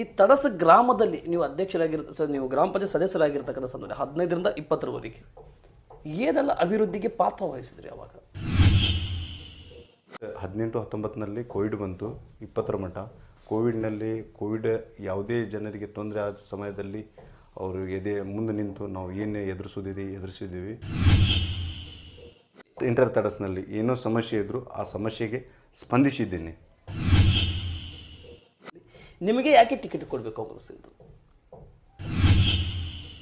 ಈ ತಡಸ ಗ್ರಾಮದಲ್ಲಿ ನೀವು ಅಧ್ಯಕ್ಷರಾಗಿರ್ ನೀವು ಗ್ರಾಮ ಪಂಚಾಯತ್ ಸದಸ್ಯರಾಗಿರ್ತಕ್ಕಂಥ ಸಂದರ್ಭ ಹದಿನೈದರಿಂದ ಇಪ್ಪತ್ತರವರೆಗೆ ಏನೆಲ್ಲ ಅಭಿವೃದ್ಧಿಗೆ ಪಾತ್ರ ವಹಿಸಿದ್ರಿ ಅವಾಗ? ಹದಿನೆಂಟು ಹತ್ತೊಂಬತ್ತರಲ್ಲಿ ಕೋವಿಡ್ ಬಂತು, ಇಪ್ಪತ್ತರ ಮಟ್ಟ ಕೋವಿಡ್ನಲ್ಲಿ, ಕೋವಿಡ್ ಯಾವುದೇ ಜನರಿಗೆ ತೊಂದರೆ ಆದ ಸಮಯದಲ್ಲಿ ಅವರು ಎದೆ, ಮುಂದೆ ನಿಂತು ನಾವು ಏನೇ ಎದುರಿಸೋದಿದೆ ಎದುರಿಸಿದ್ದೀವಿ. ಇಂಟರ್ ತಡಸ್ನಲ್ಲಿ ಏನೋ ಸಮಸ್ಯೆ ಇದ್ದರೂ ಆ ಸಮಸ್ಯೆಗೆ ಸ್ಪಂದಿಸಿದ್ದೇನೆ. ನಿಮಗೆ ಯಾಕೆ ಟಿಕೆಟ್ ಕೊಡಬೇಕು ಕಾಂಗ್ರೆಸ್ ಇದು?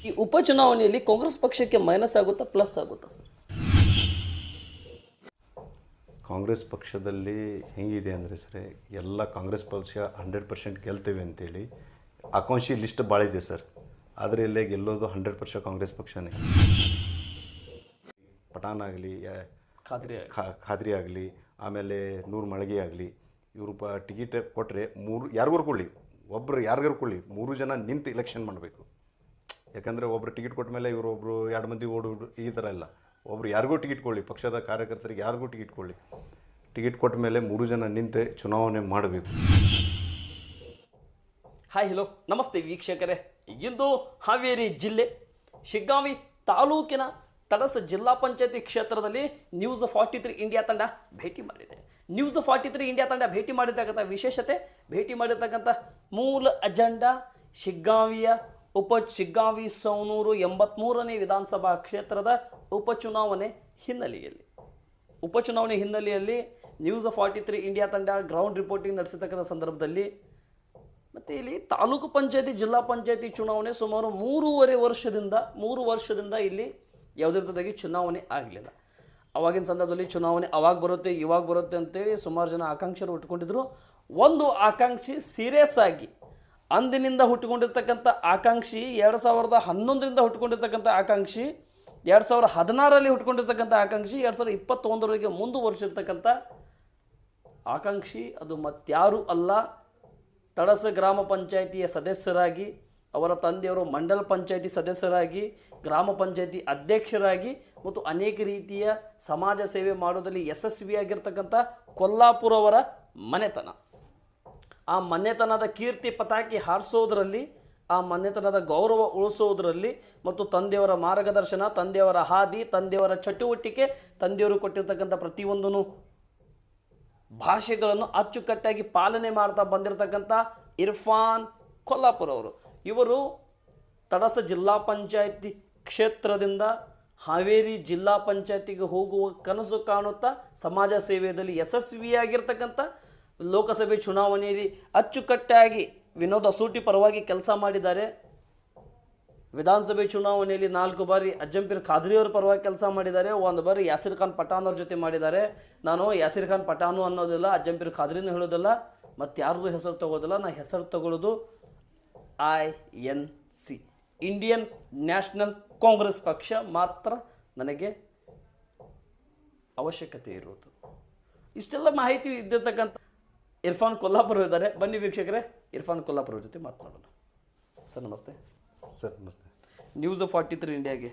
ಈ ಉಪಚುನಾವಣೆಯಲ್ಲಿ ಕಾಂಗ್ರೆಸ್ ಪಕ್ಷಕ್ಕೆ ಮೈನಸ್ ಆಗುತ್ತಾ ಪ್ಲಸ್ ಆಗುತ್ತಾ ಸರ್? ಕಾಂಗ್ರೆಸ್ ಪಕ್ಷದಲ್ಲಿ ಹೆಂಗಿದೆ ಅಂದರೆ ಸರ್ ಎಲ್ಲ ಕಾಂಗ್ರೆಸ್ ಪಕ್ಷ ಹಂಡ್ರೆಡ್ ಪರ್ಸೆಂಟ್ ಗೆಲ್ತೇವೆ ಅಂತೇಳಿ ಆಕಾಂಕ್ಷಿ ಲಿಸ್ಟ್ ಭಾಳ ಇದೆ ಸರ್. ಆದರೆ ಇಲ್ಲೇ ಗೆಲ್ಲೋದು ಹಂಡ್ರೆಡ್ ಪರ್ಸೆಂಟ್ ಕಾಂಗ್ರೆಸ್ ಪಕ್ಷನೇ. ಪಠಾನ್ ಆಗಲಿ ಖಾದ್ರಿ ಖಾದ್ರಿ ಆಗಲಿ ಆಮೇಲೆ ನೂರು ಮಳಿಗೆ ಆಗಲಿ ಇವರು ಪ ಟಿಕೆಟ್ ಕೊಟ್ಟರೆ ಮೂರು, ಯಾರಿಗಾರು ಕೊಡಲಿ ಒಬ್ಬರು ಯಾರಿಗಾರು ಕೊಡಲಿ, ಮೂರು ಜನ ನಿಂತು ಇಲೆಕ್ಷನ್ ಮಾಡಬೇಕು. ಯಾಕಂದರೆ ಒಬ್ಬರು ಟಿಕೆಟ್ ಕೊಟ್ಟ ಮೇಲೆ ಇವರು ಒಬ್ಬರು ಎರಡು ಮಂದಿ ಓಡು ಈ ಥರ ಇಲ್ಲ. ಒಬ್ರು ಯಾರಿಗೂ ಟಿಕೆಟ್ ಕೊಡಲಿ, ಪಕ್ಷದ ಕಾರ್ಯಕರ್ತರಿಗೆ ಯಾರಿಗೂ ಟಿಕೆಟ್ ಕೊಡಲಿ. ಟಿಕೆಟ್ ಕೊಟ್ಟ ಮೇಲೆ ಮೂರು ಜನ ನಿಂತು ಚುನಾವಣೆ ಮಾಡಬೇಕು. ಹಾಯ್ ಹಲೋ ನಮಸ್ತೆ ವೀಕ್ಷಕರೇ. ಇಂದು ಹಾವೇರಿ ಜಿಲ್ಲೆ, ಶಿಗ್ಗಾವಿ ತಾಲೂಕಿನ ತಡಸ ಜಿಲ್ಲಾ ಪಂಚಾಯತಿ ಕ್ಷೇತ್ರದಲ್ಲಿ ನ್ಯೂಸ್ ಫಾರ್ಟಿ ತ್ರೀ ಇಂಡಿಯಾ ತಂಡ ಭೇಟಿ ಮಾಡಿದೆ. ನ್ಯೂಸ್ ಫಾರ್ಟಿ ತ್ರೀ ಇಂಡಿಯಾ ತಂಡ ಭೇಟಿ ಮಾಡಿರ್ತಕ್ಕಂಥ ವಿಶೇಷತೆ, ಭೇಟಿ ಮಾಡಿರ್ತಕ್ಕಂಥ ಮೂಲ ಅಜೆಂಡಾ ಶಿಗ್ಗಾಂವಿಯ ಉಪ ಶಿಗ್ಗಾಂವಿ ಸೌನೂರು ಎಂಬತ್ತ್ಮೂರನೇ ವಿಧಾನಸಭಾ ಕ್ಷೇತ್ರದ ಉಪಚುನಾವಣೆ ಹಿನ್ನೆಲೆಯಲ್ಲಿ. ಉಪಚುನಾವಣೆ ಹಿನ್ನೆಲೆಯಲ್ಲಿ ನ್ಯೂಸ್ ಫಾರ್ಟಿ ತ್ರೀ ಇಂಡಿಯಾ ತಂಡ ಗ್ರೌಂಡ್ ರಿಪೋರ್ಟಿಂಗ್ ನಡೆಸಿರ್ತಕ್ಕಂಥ ಸಂದರ್ಭದಲ್ಲಿ ಮತ್ತು ಇಲ್ಲಿ ತಾಲೂಕು ಪಂಚಾಯತಿ, ಜಿಲ್ಲಾ ಪಂಚಾಯತಿ ಚುನಾವಣೆ ಸುಮಾರು ಮೂರುವರೆ ವರ್ಷದಿಂದ, ಮೂರು ವರ್ಷದಿಂದ ಇಲ್ಲಿ ಯಾವುದೇ ರೀತಿಯಾಗಿ ಚುನಾವಣೆ ಆಗಲಿಲ್ಲ. ಅವಾಗಿನ ಸಂದರ್ಭದಲ್ಲಿ ಚುನಾವಣೆ ಅವಾಗ ಬರುತ್ತೆ, ಇವಾಗ ಬರುತ್ತೆ ಅಂತೇಳಿ ಸುಮಾರು ಜನ ಆಕಾಂಕ್ಷರು ಹುಟ್ಕೊಂಡಿದ್ರು ಒಂದು ಆಕಾಂಕ್ಷಿ ಸೀರಿಯಸ್ ಆಗಿ ಅಂದಿನಿಂದ ಹುಟ್ಟುಕೊಂಡಿರ್ತಕ್ಕಂಥ ಆಕಾಂಕ್ಷಿ, ಎರಡು ಸಾವಿರದ ಹನ್ನೊಂದರಿಂದ ಹುಟ್ಕೊಂಡಿರ್ತಕ್ಕಂಥ ಆಕಾಂಕ್ಷಿ, ಎರಡು ಸಾವಿರದ ಹದಿನಾರರಲ್ಲಿ ಹುಟ್ಕೊಂಡಿರ್ತಕ್ಕಂಥ ಆಕಾಂಕ್ಷಿ, ಎರಡು ಸಾವಿರದ ಇಪ್ಪತ್ತೊಂದರವರೆಗೆ ಮುಂದುವರಿಸಿರ್ತಕ್ಕಂಥ ಆಕಾಂಕ್ಷಿ. ಅದು ಮತ್ತಾರೂ ಅಲ್ಲ. ತಡಸ ಗ್ರಾಮ ಪಂಚಾಯಿತಿಯ ಸದಸ್ಯರಾಗಿ ಅವರ ತಂದೆಯವರು ಮಂಡಲ ಪಂಚಾಯಿತಿ ಸದಸ್ಯರಾಗಿ, ಗ್ರಾಮ ಪಂಚಾಯಿತಿ ಅಧ್ಯಕ್ಷರಾಗಿ ಮತ್ತು ಅನೇಕ ರೀತಿಯ ಸಮಾಜ ಸೇವೆ ಮಾಡೋದಲ್ಲಿ ಯಶಸ್ವಿಯಾಗಿರ್ತಕ್ಕಂಥ ಕೊಲ್ಲಾಪುರವರ ಮನೆತನ. ಆ ಮನೆತನದ ಕೀರ್ತಿ ಪತಾಕಿ ಹಾರಿಸೋದರಲ್ಲಿ, ಆ ಮನೆತನದ ಗೌರವ ಉಳಿಸೋದರಲ್ಲಿ ಮತ್ತು ತಂದೆಯವರ ಮಾರ್ಗದರ್ಶನ, ತಂದೆಯವರ ಹಾದಿ, ತಂದೆಯವರ ಚಟುವಟಿಕೆ, ತಂದೆಯವರು ಕೊಟ್ಟಿರ್ತಕ್ಕಂಥ ಪ್ರತಿಯೊಂದನ್ನು ಭಾಷೆಗಳನ್ನು ಅಚ್ಚುಕಟ್ಟಾಗಿ ಪಾಲನೆ ಮಾಡ್ತಾ ಬಂದಿರತಕ್ಕಂಥ ಇರ್ಫಾನ್ ಕೊಲ್ಲಾಪುರ ಅವರು. ಇವರು ತಡಸ ಜಿಲ್ಲಾ ಪಂಚಾಯತಿ ಕ್ಷೇತ್ರದಿಂದ ಹಾವೇರಿ ಜಿಲ್ಲಾ ಪಂಚಾಯತಿಗೆ ಹೋಗುವ ಕನಸು ಕಾಣುತ್ತಾ ಸಮಾಜ ಸೇವೆಯಲ್ಲಿ ಯಶಸ್ವಿಯಾಗಿರ್ತಕ್ಕಂಥ ಲೋಕಸಭೆ ಚುನಾವಣೆಯಲ್ಲಿ ಅಚ್ಚುಕಟ್ಟಾಗಿ ವಿನೋದ ಸೂಟಿ ಪರವಾಗಿ ಕೆಲಸ ಮಾಡಿದ್ದಾರೆ. ವಿಧಾನಸಭೆ ಚುನಾವಣೆಯಲ್ಲಿ ನಾಲ್ಕು ಬಾರಿ ಅಜ್ಜಂಪೀರ್ ಖಾದ್ರಿಯವ್ರ ಪರವಾಗಿ ಕೆಲಸ ಮಾಡಿದ್ದಾರೆ. ಒಂದು ಬಾರಿ ಯಾಸಿರ್ ಖಾನ್ ಪಠಾನ್ ಅವ್ರ ಜೊತೆ ಮಾಡಿದ್ದಾರೆ. ನಾನು ಯಾಸಿರ್ ಖಾನ್ ಪಠಾನು ಅನ್ನೋದಿಲ್ಲ, ಅಜ್ಜಂಪೀರ್ ಖಾದ್ರಿನೂ ಹೇಳೋದಿಲ್ಲ. ಮತ್ತು ಯಾರ್ದು ಹೆಸರು ತಗೋದಿಲ್ಲ, ನಾ ಹೆಸರು ತಗೊಳ್ಳೋದು I N C. Indian National Congress ಪಕ್ಷ ಮಾತ್ರ ನನಗೆ ಅವಶ್ಯಕತೆ ಇರುವುದು. ಇಷ್ಟೆಲ್ಲ ಮಾಹಿತಿ ಇದ್ದಿರ್ತಕ್ಕಂಥ ಇರ್ಫಾನ್ ಕೊಲ್ಲಾಪುರ ಇದ್ದಾರೆ. ಬನ್ನಿ ವೀಕ್ಷಕರೇ ಇರ್ಫಾನ್ ಕೊಲ್ಲಾಪುರ ಜೊತೆ ಮಾತನಾಡೋಣ. ಸರ್ ನಮಸ್ತೆ. ಸರ್ ನಮಸ್ತೆ. ನ್ಯೂಸ್ ಫಾರ್ಟಿ ತ್ರೀ ಇಂಡಿಯಾಗೆ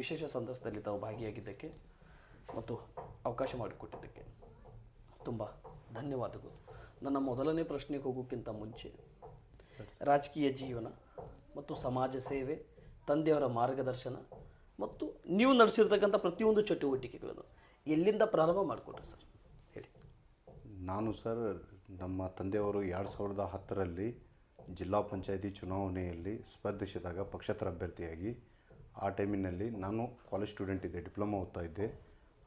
ವಿಶೇಷ ಸಂದರ್ಭದಲ್ಲಿ ತಾವು ಭಾಗಿಯಾಗಿದ್ದಕ್ಕೆ ಮತ್ತು ಅವಕಾಶ ಮಾಡಿಕೊಟ್ಟಿದ್ದಕ್ಕೆ ತುಂಬ ಧನ್ಯವಾದಗಳು. ನನ್ನ ಮೊದಲನೇ ಪ್ರಶ್ನೆಗೆ ಹೋಗೋಕ್ಕಿಂತ ಮುಂಚೆ ರಾಜಕೀಯ ಜೀವನ ಮತ್ತು ಸಮಾಜ ಸೇವೆ, ತಂದೆಯವರ ಮಾರ್ಗದರ್ಶನ ಮತ್ತು ನೀವು ನಡೆಸಿರ್ತಕ್ಕಂಥ ಪ್ರತಿಯೊಂದು ಚಟುವಟಿಕೆಗಳನ್ನು ಎಲ್ಲಿಂದ ಪ್ರಾರಂಭ ಮಾಡಿಕೊಟ್ರಿ ಸರ್? ಹೇಳಿ. ನಾನು ಸರ್, ನಮ್ಮ ತಂದೆಯವರು ಎರಡು ಸಾವಿರದ ಹತ್ತರಲ್ಲಿ ಜಿಲ್ಲಾ ಪಂಚಾಯತಿ ಚುನಾವಣೆಯಲ್ಲಿ ಸ್ಪರ್ಧಿಸಿದಾಗ ಪಕ್ಷೇತರ ಅಭ್ಯರ್ಥಿಯಾಗಿ, ಆ ಟೈಮಿನಲ್ಲಿ ನಾನು ಕಾಲೇಜ್ ಸ್ಟೂಡೆಂಟ್ ಇದ್ದೆ, ಡಿಪ್ಲೊಮಾ ಓದ್ತಾ ಇದ್ದೆ.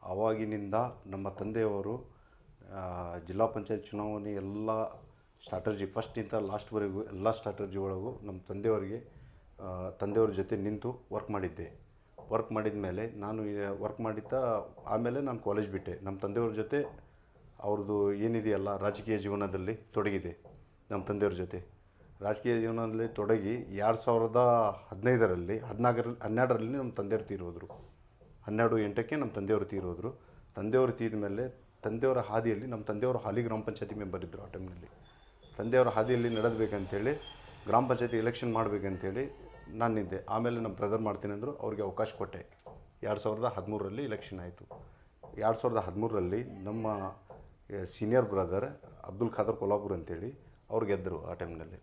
ಆವಾಗಿನಿಂದ ನಮ್ಮ ತಂದೆಯವರು ಜಿಲ್ಲಾ ಪಂಚಾಯತ್ ಚುನಾವಣೆ ಎಲ್ಲ ಸ್ಟ್ರಾಟಜಿ ಫಸ್ಟಿಂದ ಲಾಸ್ಟ್ವರೆಗೂ ಎಲ್ಲ ಸ್ಟ್ರಾಟಜಿ ಒಳಗೂ ನಮ್ಮ ತಂದೆಯವರಿಗೆ ತಂದೆಯವ್ರ ಜೊತೆ ನಿಂತು ವರ್ಕ್ ಮಾಡಿದ್ದೆ. ವರ್ಕ್ ಮಾಡಿದ ಮೇಲೆ ನಾನು ವರ್ಕ್ ಮಾಡಿದ್ದಾ, ಆಮೇಲೆ ನಾನು ಕಾಲೇಜ್ ಬಿಟ್ಟೆ. ನಮ್ಮ ತಂದೆಯವ್ರ ಜೊತೆ ಅವ್ರದ್ದು ಏನಿದೆಯಲ್ಲ, ರಾಜಕೀಯ ಜೀವನದಲ್ಲಿ ತೊಡಗಿದೆ ನಮ್ಮ ತಂದೆಯವ್ರ ಜೊತೆ. ರಾಜಕೀಯ ಜೀವನದಲ್ಲಿ ತೊಡಗಿ ಎರಡು ಸಾವಿರದ ಹದಿನೈದರಲ್ಲಿ, ಹದಿನಾಲ್ಕರಲ್ಲಿ, ಹನ್ನೆರಡರಲ್ಲಿ ನಮ್ಮ ತಂದೆಯವರು ತೀರೋದ್ರು. ಹನ್ನೆರಡು ಎಂಟಕ್ಕೆ ನಮ್ಮ ತಂದೆಯವರು ತೀರೋದ್ರು. ತಂದೆಯವರು ತೀರಿದ ಮೇಲೆ ತಂದೆಯವರ ಹಾದಿಯಲ್ಲಿ ನಮ್ಮ ತಂದೆಯವರು ಹಾಲಿ ಗ್ರಾಮ ಪಂಚಾಯತಿ ಮೆಂಬರ್ ಇದ್ದರು ಆ ಟೈಮ್ನಲ್ಲಿ ತಂದೆಯವರ ಹಾದಿಯಲ್ಲಿ ನಡೆದಬೇಕಂತೇಳಿ ಗ್ರಾಮ ಪಂಚಾಯತಿ ಎಲೆಕ್ಷನ್ ಮಾಡಬೇಕಂತೇಳಿ ನಾನು ನಿಂತೆ ಆಮೇಲೆ ನಮ್ಮ ಬ್ರದರ್ ಮಾಡ್ತೀನಿ ಅಂದರು ಅವ್ರಿಗೆ ಅವಕಾಶ ಕೊಟ್ಟೆ. ಎರಡು ಸಾವಿರದ ಹದಿಮೂರರಲ್ಲಿ ಎಲೆಕ್ಷನ್ ಆಯಿತು. ಎರಡು ಸಾವಿರದ ಹದಿಮೂರರಲ್ಲಿ ನಮ್ಮ ಸೀನಿಯರ್ ಬ್ರದರ್ ಅಬ್ದುಲ್ ಖಾದರ್ ಕೊಲ್ಲಾಪುರ್ ಅಂತೇಳಿ ಅವ್ರು ಗೆದ್ದರು ಆ ಟೈಮ್ನಲ್ಲಿ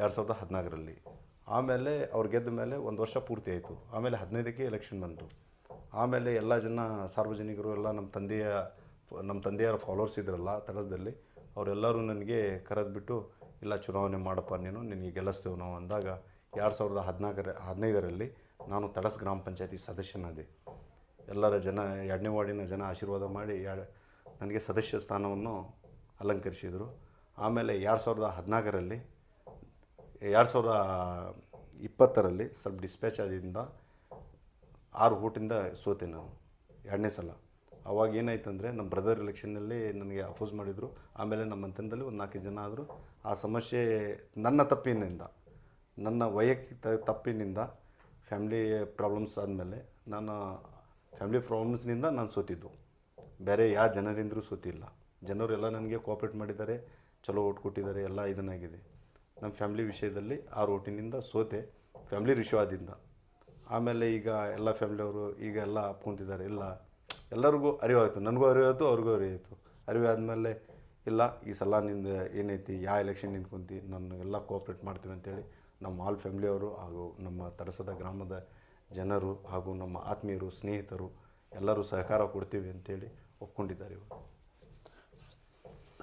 ಎರಡು ಸಾವಿರದ ಹದಿನಾಲ್ಕರಲ್ಲಿ. ಆಮೇಲೆ ಅವ್ರು ಗೆದ್ದ ಮೇಲೆ ಒಂದು ವರ್ಷ ಪೂರ್ತಿ ಆಯಿತು. ಆಮೇಲೆ ಹದಿನೈದಕ್ಕೆ ಎಲೆಕ್ಷನ್ ಬಂತು. ಆಮೇಲೆ ಎಲ್ಲ ಜನ ಸಾರ್ವಜನಿಕರು, ಎಲ್ಲ ನಮ್ಮ ತಂದೆಯ ನಮ್ಮ ತಂದೆಯರ ಫಾಲೋವರ್ಸ್ ಇದ್ರಲ್ಲ ತಡಸದಲ್ಲಿ ಅವರೆಲ್ಲರೂ ನನಗೆ ಕರೆದ್ಬಿಟ್ಟು, ಇಲ್ಲ ಚುನಾವಣೆ ಮಾಡಪ್ಪ, ನೀನು ನಿನಗೆ ಗೆಲ್ಲಿಸ್ತೇವೆ ನಾವು ಅಂದಾಗ ಎರಡು ಸಾವಿರದ ಹದಿನಾಲ್ಕರ, ಹದಿನೈದರಲ್ಲಿ ನಾನು ತಡಸ್ ಗ್ರಾಮ ಪಂಚಾಯತಿ ಸದಸ್ಯನಾದೆ. ಎಲ್ಲರ ಜನ, ಎರಡನೇ ವಾರ್ಡಿನ ಜನ ಆಶೀರ್ವಾದ ಮಾಡಿ ನನಗೆ ಸದಸ್ಯ ಸ್ಥಾನವನ್ನು ಅಲಂಕರಿಸಿದರು. ಆಮೇಲೆ ಎರಡು ಸಾವಿರದ ಹದಿನಾಲ್ಕರಲ್ಲಿ, ಎರಡು ಸಾವಿರದ ಇಪ್ಪತ್ತರಲ್ಲಿ ಸ್ವಲ್ಪ ಡಿಸ್ಪ್ಯಾಚ್ ಆದ್ದರಿಂದ ಆರು ಓಟಿಂದ ಸೋತೆ ನಾನು ಎರಡನೇ ಸಲ. ಅವಾಗ ಏನಾಯ್ತು ಅಂದರೆ ನಮ್ಮ ಬ್ರದರ್ ಎಲೆಕ್ಷನ್ನಲ್ಲಿ ನನಗೆ ಅಪೋಸ್ ಮಾಡಿದರು. ಆಮೇಲೆ ನಮ್ಮ ಅಂತನದಲ್ಲಿ ಒಂದು ನಾಲ್ಕು ಜನ ಆದರೂ. ಆ ಸಮಸ್ಯೆ ನನ್ನ ತಪ್ಪಿನಿಂದ, ನನ್ನ ವೈಯಕ್ತಿಕ ತಪ್ಪಿನಿಂದ ಫ್ಯಾಮ್ಲಿ ಪ್ರಾಬ್ಲಮ್ಸ್ ಆದಮೇಲೆ ನಾನು ಫ್ಯಾಮ್ಲಿ ಪ್ರಾಬ್ಲಮ್ಸ್ನಿಂದ ನಾನು ಸೋತಿದ್ದು. ಬೇರೆ ಯಾವ ಜನರಿಂದರೂ ಸೋತಿಲ್ಲ. ಜನರೆಲ್ಲ ನನಗೆ ಕೋಆಪ್ರೇಟ್ ಮಾಡಿದ್ದಾರೆ, ಚಲೋ ಓಟ್ ಕೊಟ್ಟಿದ್ದಾರೆ, ಎಲ್ಲ ಇದನ್ನಾಗಿದೆ. ನಮ್ಮ ಫ್ಯಾಮ್ಲಿ ವಿಷಯದಲ್ಲಿ ಆ ಓಟಿನಿಂದ ಸೋತೆ ಫ್ಯಾಮ್ಲಿ ರಿಶ್ವಾದಿಂದ ಆಮೇಲೆ ಈಗ ಎಲ್ಲ ಫ್ಯಾಮ್ಲಿಯವರು ಈಗ ಎಲ್ಲ ಅಪ್ಕೊಂತಿದ್ದಾರೆ ಇಲ್ಲ. ಎಲ್ಲರಿಗೂ ಅರಿವಾಯಿತು ನನಗೂ ಅರಿವಾಯಿತು ಅವ್ರಿಗೂ ಅರಿವಾಯಿತು ಅರಿವಾದ್ಮೇಲೆ ಇಲ್ಲ, ಈ ಸಲ ನಿಂದ ಏನೈತಿ ಯಾವ ಎಲೆಕ್ಷನ್ ನಿಂತ್ಕೊಂತಿ ಎಲ್ಲ ಕೋಆಪ್ರೇಟ್ ಮಾಡ್ತೀವಿ ಅಂತೇಳಿ ನಮ್ಮ ಆಲ್ ಫ್ಯಾಮ್ಲಿಯವರು ಹಾಗೂ ನಮ್ಮ ತಡಸದ ಗ್ರಾಮದ ಜನರು ಹಾಗೂ ನಮ್ಮ ಆತ್ಮೀಯರು, ಸ್ನೇಹಿತರು ಎಲ್ಲರೂ ಸಹಕಾರ ಕೊಡ್ತೀವಿ ಅಂತೇಳಿ ಒಪ್ಕೊಂಡಿದ್ದಾರೆ ಇವರು.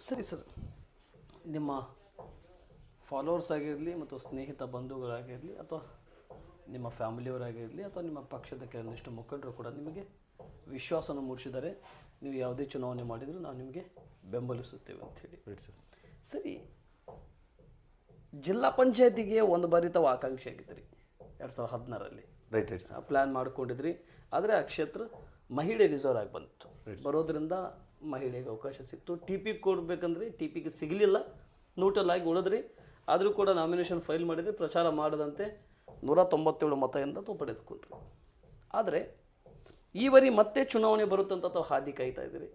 ಸರಿ ಸರ್. ನಿಮ್ಮ ಫಾಲೋವರ್ಸ್ ಆಗಿರಲಿ ಮತ್ತು ಸ್ನೇಹಿತ ಬಂಧುಗಳಾಗಿರಲಿ ಅಥವಾ ನಿಮ್ಮ ಫ್ಯಾಮಿಲಿಯವರಾಗಿರಲಿ ಅಥವಾ ನಿಮ್ಮ ಪಕ್ಷದ ಕೆಲವೊಂದಿಷ್ಟು ಮುಖಂಡರು ಕೂಡ ನಿಮಗೆ ವಿಶ್ವಾಸನ ಮೂಡಿಸಿದರೆ ನೀವು ಯಾವುದೇ ಚುನಾವಣೆ ಮಾಡಿದರೂ ನಾವು ನಿಮಗೆ ಬೆಂಬಲಿಸುತ್ತೇವೆ ಅಂಥೇಳಿ ಹೇಳಿ. ಸರ್ ಸರಿ ಜಿಲ್ಲಾ ಪಂಚಾಯತಿಗೆ ಒಂದು ಬಾರಿ ತಾವು ಆಕಾಂಕ್ಷಿ ಆಗಿದ್ರಿ ಎರಡು ಸಾವಿರದ ಹದಿನಾರಲ್ಲಿ ರೈಟ್ ರೈಟ್ ಪ್ಲ್ಯಾನ್ ಮಾಡ್ಕೊಂಡಿದ್ರಿ ಆದರೆ ಆ ಕ್ಷೇತ್ರ ಮಹಿಳೆ ರಿಸರ್ವ್ ಆಗಿ ಬಂತು. ಬರೋದ್ರಿಂದ ಮಹಿಳೆಗೆ ಅವಕಾಶ ಸಿಕ್ತು. ಟಿ ಪಿ ಕೊಡಬೇಕಂದ್ರೆ ಟಿ ಪಿಗೆ ಸಿಗಲಿಲ್ಲ. ನೋಟಲ್ ಆಗಿ ಉಳಿದ್ರಿ. ಆದರೂ ಕೂಡ ನಾಮಿನೇಷನ್ ಫೈಲ್ ಮಾಡಿದ್ರೆ ಪ್ರಚಾರ ಮಾಡದಂತೆ ನೂರ ತೊಂಬತ್ತೇಳು ಮತ ಎಂದ ಪಡೆದುಕೊಂಡ್ರು ಆದರೆ ಈ ಬಾರಿ ಮತ್ತೆ ಚುನಾವಣೆ ಬರುತ್ತಂತ ತಾವು ಹಾದಿ ಕಾಯ್ತಾ ಇದ್ದೀರಿ?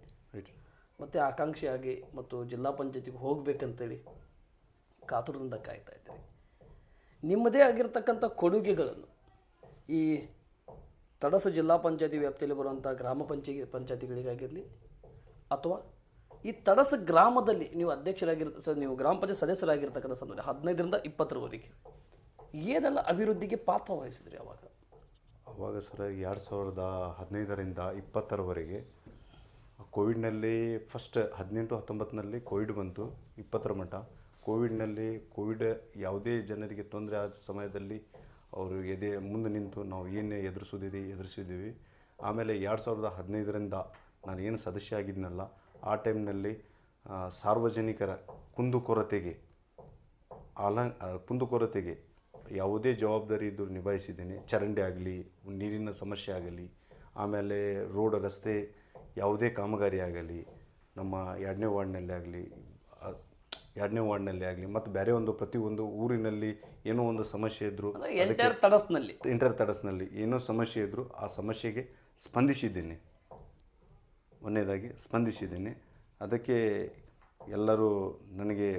ಮತ್ತೆ ಆಕಾಂಕ್ಷಿಯಾಗಿ ಮತ್ತು ಜಿಲ್ಲಾ ಪಂಚಾಯತಿಗೆ ಹೋಗ್ಬೇಕಂತೇಳಿ ಕಾತುರದಿಂದ ಕಾಯ್ತಾ ಇದ್ದೀರಿ. ನಿಮ್ಮದೇ ಆಗಿರ್ತಕ್ಕಂಥ ಕೊಡುಗೆಗಳನ್ನು ಈ ತಡಸ ಜಿಲ್ಲಾ ಪಂಚಾಯತಿ ವ್ಯಾಪ್ತಿಯಲ್ಲಿ ಬರುವಂಥ ಗ್ರಾಮ ಪಂಚಾಯತಿ ಪಂಚಾಯತಿಗಳಿಗಾಗಿರಲಿ ಅಥವಾ ಈ ತಡಸ ಗ್ರಾಮದಲ್ಲಿ ನೀವು ಅಧ್ಯಕ್ಷರಾಗಿರ್ ನೀವು ಗ್ರಾಮ ಪಂಚಾಯತ್ ಸದಸ್ಯರಾಗಿರ್ತಕ್ಕಂಥ ಸಂದರ್ಭ ಹದಿನೈದರಿಂದ ಇಪ್ಪತ್ತರವರೆಗೆ ಏನೆಲ್ಲ ಅಭಿವೃದ್ಧಿಗೆ ಪಾತ್ರ ವಹಿಸಿದ್ರಿ ಅವಾಗ? ಅವಾಗ ಸರ್ ಎರಡು ಸಾವಿರದ ಹದಿನೈದರಿಂದ ಇಪ್ಪತ್ತರವರೆಗೆ ಕೋವಿಡ್ನಲ್ಲಿ ಫಸ್ಟ್ ಹದಿನೆಂಟು ಹತ್ತೊಂಬತ್ತಿನಲ್ಲಿ ಕೋವಿಡ್ ಬಂತು, ಇಪ್ಪತ್ತರ ಮಟ್ಟ. ಕೋವಿಡ್ನಲ್ಲಿ ಕೋವಿಡ್ ಯಾವುದೇ ಜನರಿಗೆ ತೊಂದರೆ ಆದ ಸಮಯದಲ್ಲಿ ಅವರು ಎದೆ ಮುಂದೆ ನಿಂತು ನಾವು ಏನೇ ಎದುರಿಸೋದಿದೆ ಎದುರಿಸಿದ್ದೀವಿ. ಆಮೇಲೆ ಎರಡು ಸಾವಿರದ ಹದಿನೈದರಿಂದ ನಾನು ಏನು ಸದಸ್ಯ ಆಗಿದ್ನಲ್ಲ, ಆ ಟೈಮ್ನಲ್ಲಿ ಸಾರ್ವಜನಿಕರ ಕುಂದುಕೊರತೆಗೆ ಅಲ ಕುಂದುಕೊರತೆಗೆ ಯಾವುದೇ ಜವಾಬ್ದಾರಿ ಇದ್ದು ನಿಭಾಯಿಸಿದ್ದೀನಿ. ಚರಂಡಿ ಆಗಲಿ ನೀರಿನ ಸಮಸ್ಯೆ ಆಗಲಿ ಆಮೇಲೆ ರೋಡ್ ರಸ್ತೆ ಯಾವುದೇ ಕಾಮಗಾರಿ ಆಗಲಿ ನಮ್ಮ ಎರಡನೇ ವಾರ್ಡ್ನಲ್ಲಿ ಆಗಲಿ ಎರಡನೇ ವಾರ್ಡ್ನಲ್ಲಿ ಆಗಲಿ ಮತ್ತು ಬೇರೆ ಒಂದು ಪ್ರತಿಯೊಂದು ಊರಿನಲ್ಲಿ ಏನೋ ಒಂದು ಸಮಸ್ಯೆ ಇದ್ದರೂ ಎಂಟರ್ ಎಂಟೈರ್ ತಡಸ್ನಲ್ಲಿ. ಇಂಟರ್ ತಡಸ್ನಲ್ಲಿ ಏನೋ ಸಮಸ್ಯೆ ಇದ್ದರೂ ಆ ಸಮಸ್ಯೆಗೆ ಸ್ಪಂದಿಸಿದ್ದೀನಿ. ಒಂದೇದಾಗಿ ಸ್ಪಂದಿಸಿದ್ದೀನಿ. ಅದಕ್ಕೆ ಎಲ್ಲರೂ ನನಗೆ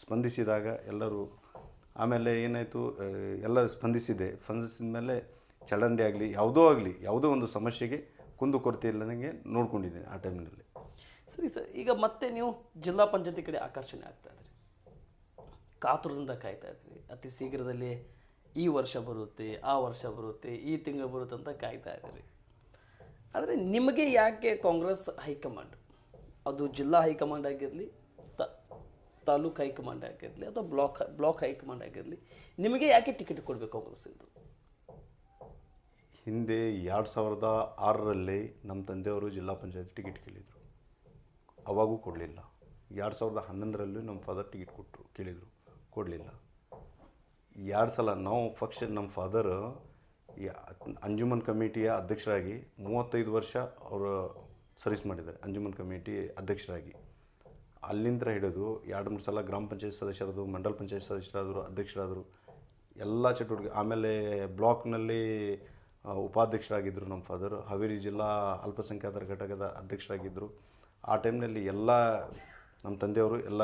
ಸ್ಪಂದಿಸಿದಾಗ ಎಲ್ಲರೂ ಆಮೇಲೆ ಏನಾಯಿತು ಎಲ್ಲ ಸ್ಪಂದಿಸಿದೆ. ಸ್ಪಂದಿಸಿದ ಮೇಲೆ ಚರಂಡಿ ಆಗಲಿ, ಯಾವುದೋ ಆಗಲಿ, ಯಾವುದೋ ಒಂದು ಸಮಸ್ಯೆಗೆ ಕುಂದು ಕೊರತೆ ನನಗೆ ನೋಡ್ಕೊಂಡಿದ್ದೀನಿ ಆ ಟೈಮ್ನಲ್ಲಿ. ಸರಿ ಸರ್, ಈಗ ಮತ್ತೆ ನೀವು ಜಿಲ್ಲಾ ಪಂಚಾಯತಿ ಕಡೆ ಆಕರ್ಷಣೆ ಆಗ್ತಾ ಇದ್ರಿ. ಕಾತುರದಿಂದ ಕಾಯ್ತಾ ಇದ್ರಿ. ಅತಿ ಶೀಘ್ರದಲ್ಲಿ ಈ ವರ್ಷ ಬರುತ್ತೆ, ಆ ವರ್ಷ ಬರುತ್ತೆ, ಈ ತಿಂಗಳು ಬರುತ್ತೆ ಅಂತ ಕಾಯ್ತಾ ಇದ್ರಿ. ಆದರೆ ನಿಮಗೆ ಯಾಕೆ ಕಾಂಗ್ರೆಸ್ ಹೈಕಮಾಂಡ್? ಅದು ಜಿಲ್ಲಾ ಹೈಕಮಾಂಡ್ ಆಗಿರಲಿ ತಾಲೂಕು ಹೈಕಮಾಂಡ್ ಆಗಿರಲಿ ಅಥವಾ ಬ್ಲಾಕ್ ಬ್ಲಾಕ್ ಹೈಕಮಾಂಡ್ ಆಗಿರಲಿ, ನಿಮಗೆ ಯಾಕೆ ಟಿಕೆಟ್ ಕೊಡಬೇಕು ಕಾಂಗ್ರೆಸ್ಸಿಂದು ಹಿಂದೆ ಎರಡು ಸಾವಿರದ ಆರರಲ್ಲಿ ನಮ್ಮ ತಂದೆಯವರು ಜಿಲ್ಲಾ ಪಂಚಾಯತ್ ಟಿಕೆಟ್ ಕೇಳಿದರು. ಅವಾಗೂ ಕೊಡಲಿಲ್ಲ. ಎರಡು ಸಾವಿರದ ಹನ್ನೊಂದರಲ್ಲೂ ನಮ್ಮ ಫಾದರ್ ಟಿಕೆಟ್ ಕೊಟ್ಟರು ಕೇಳಿದರು. ಕೊಡಲಿಲ್ಲ. ಎರಡು ಸಲ ನಾವು ಫಕ್ಷ ನಮ್ಮ ಫಾದರ್ ಅಂಜುಮನ್ ಕಮಿಟಿಯ ಅಧ್ಯಕ್ಷರಾಗಿ ಮೂವತ್ತೈದು ವರ್ಷ ಅವರು ಸರ್ವಿಸ್ ಮಾಡಿದ್ದಾರೆ, ಅಂಜುಮನ್ ಕಮಿಟಿ ಅಧ್ಯಕ್ಷರಾಗಿ. ಅಲ್ಲಿಂದ ಹಿಡಿದು ಎರಡು ಮೂರು ಸಲ ಗ್ರಾಮ ಪಂಚಾಯತ್ ಸದಸ್ಯರಾದರು, ಮಂಡಲ ಪಂಚಾಯತ್ ಸದಸ್ಯರಾದರು, ಅಧ್ಯಕ್ಷರಾದರು, ಎಲ್ಲ ಚಟುವಟಿಕೆ ಆಮೇಲೆ ಬ್ಲಾಕ್ನಲ್ಲಿ ಉಪಾಧ್ಯಕ್ಷರಾಗಿದ್ದರು ನಮ್ಮ ಫಾದರ್ ಹಾವೇರಿ ಜಿಲ್ಲಾ ಅಲ್ಪಸಂಖ್ಯಾತರ ಘಟಕದ ಅಧ್ಯಕ್ಷರಾಗಿದ್ದರು ಆ ಟೈಮ್ನಲ್ಲಿ ಎಲ್ಲ ನಮ್ಮ ತಂದೆಯವರು ಎಲ್ಲ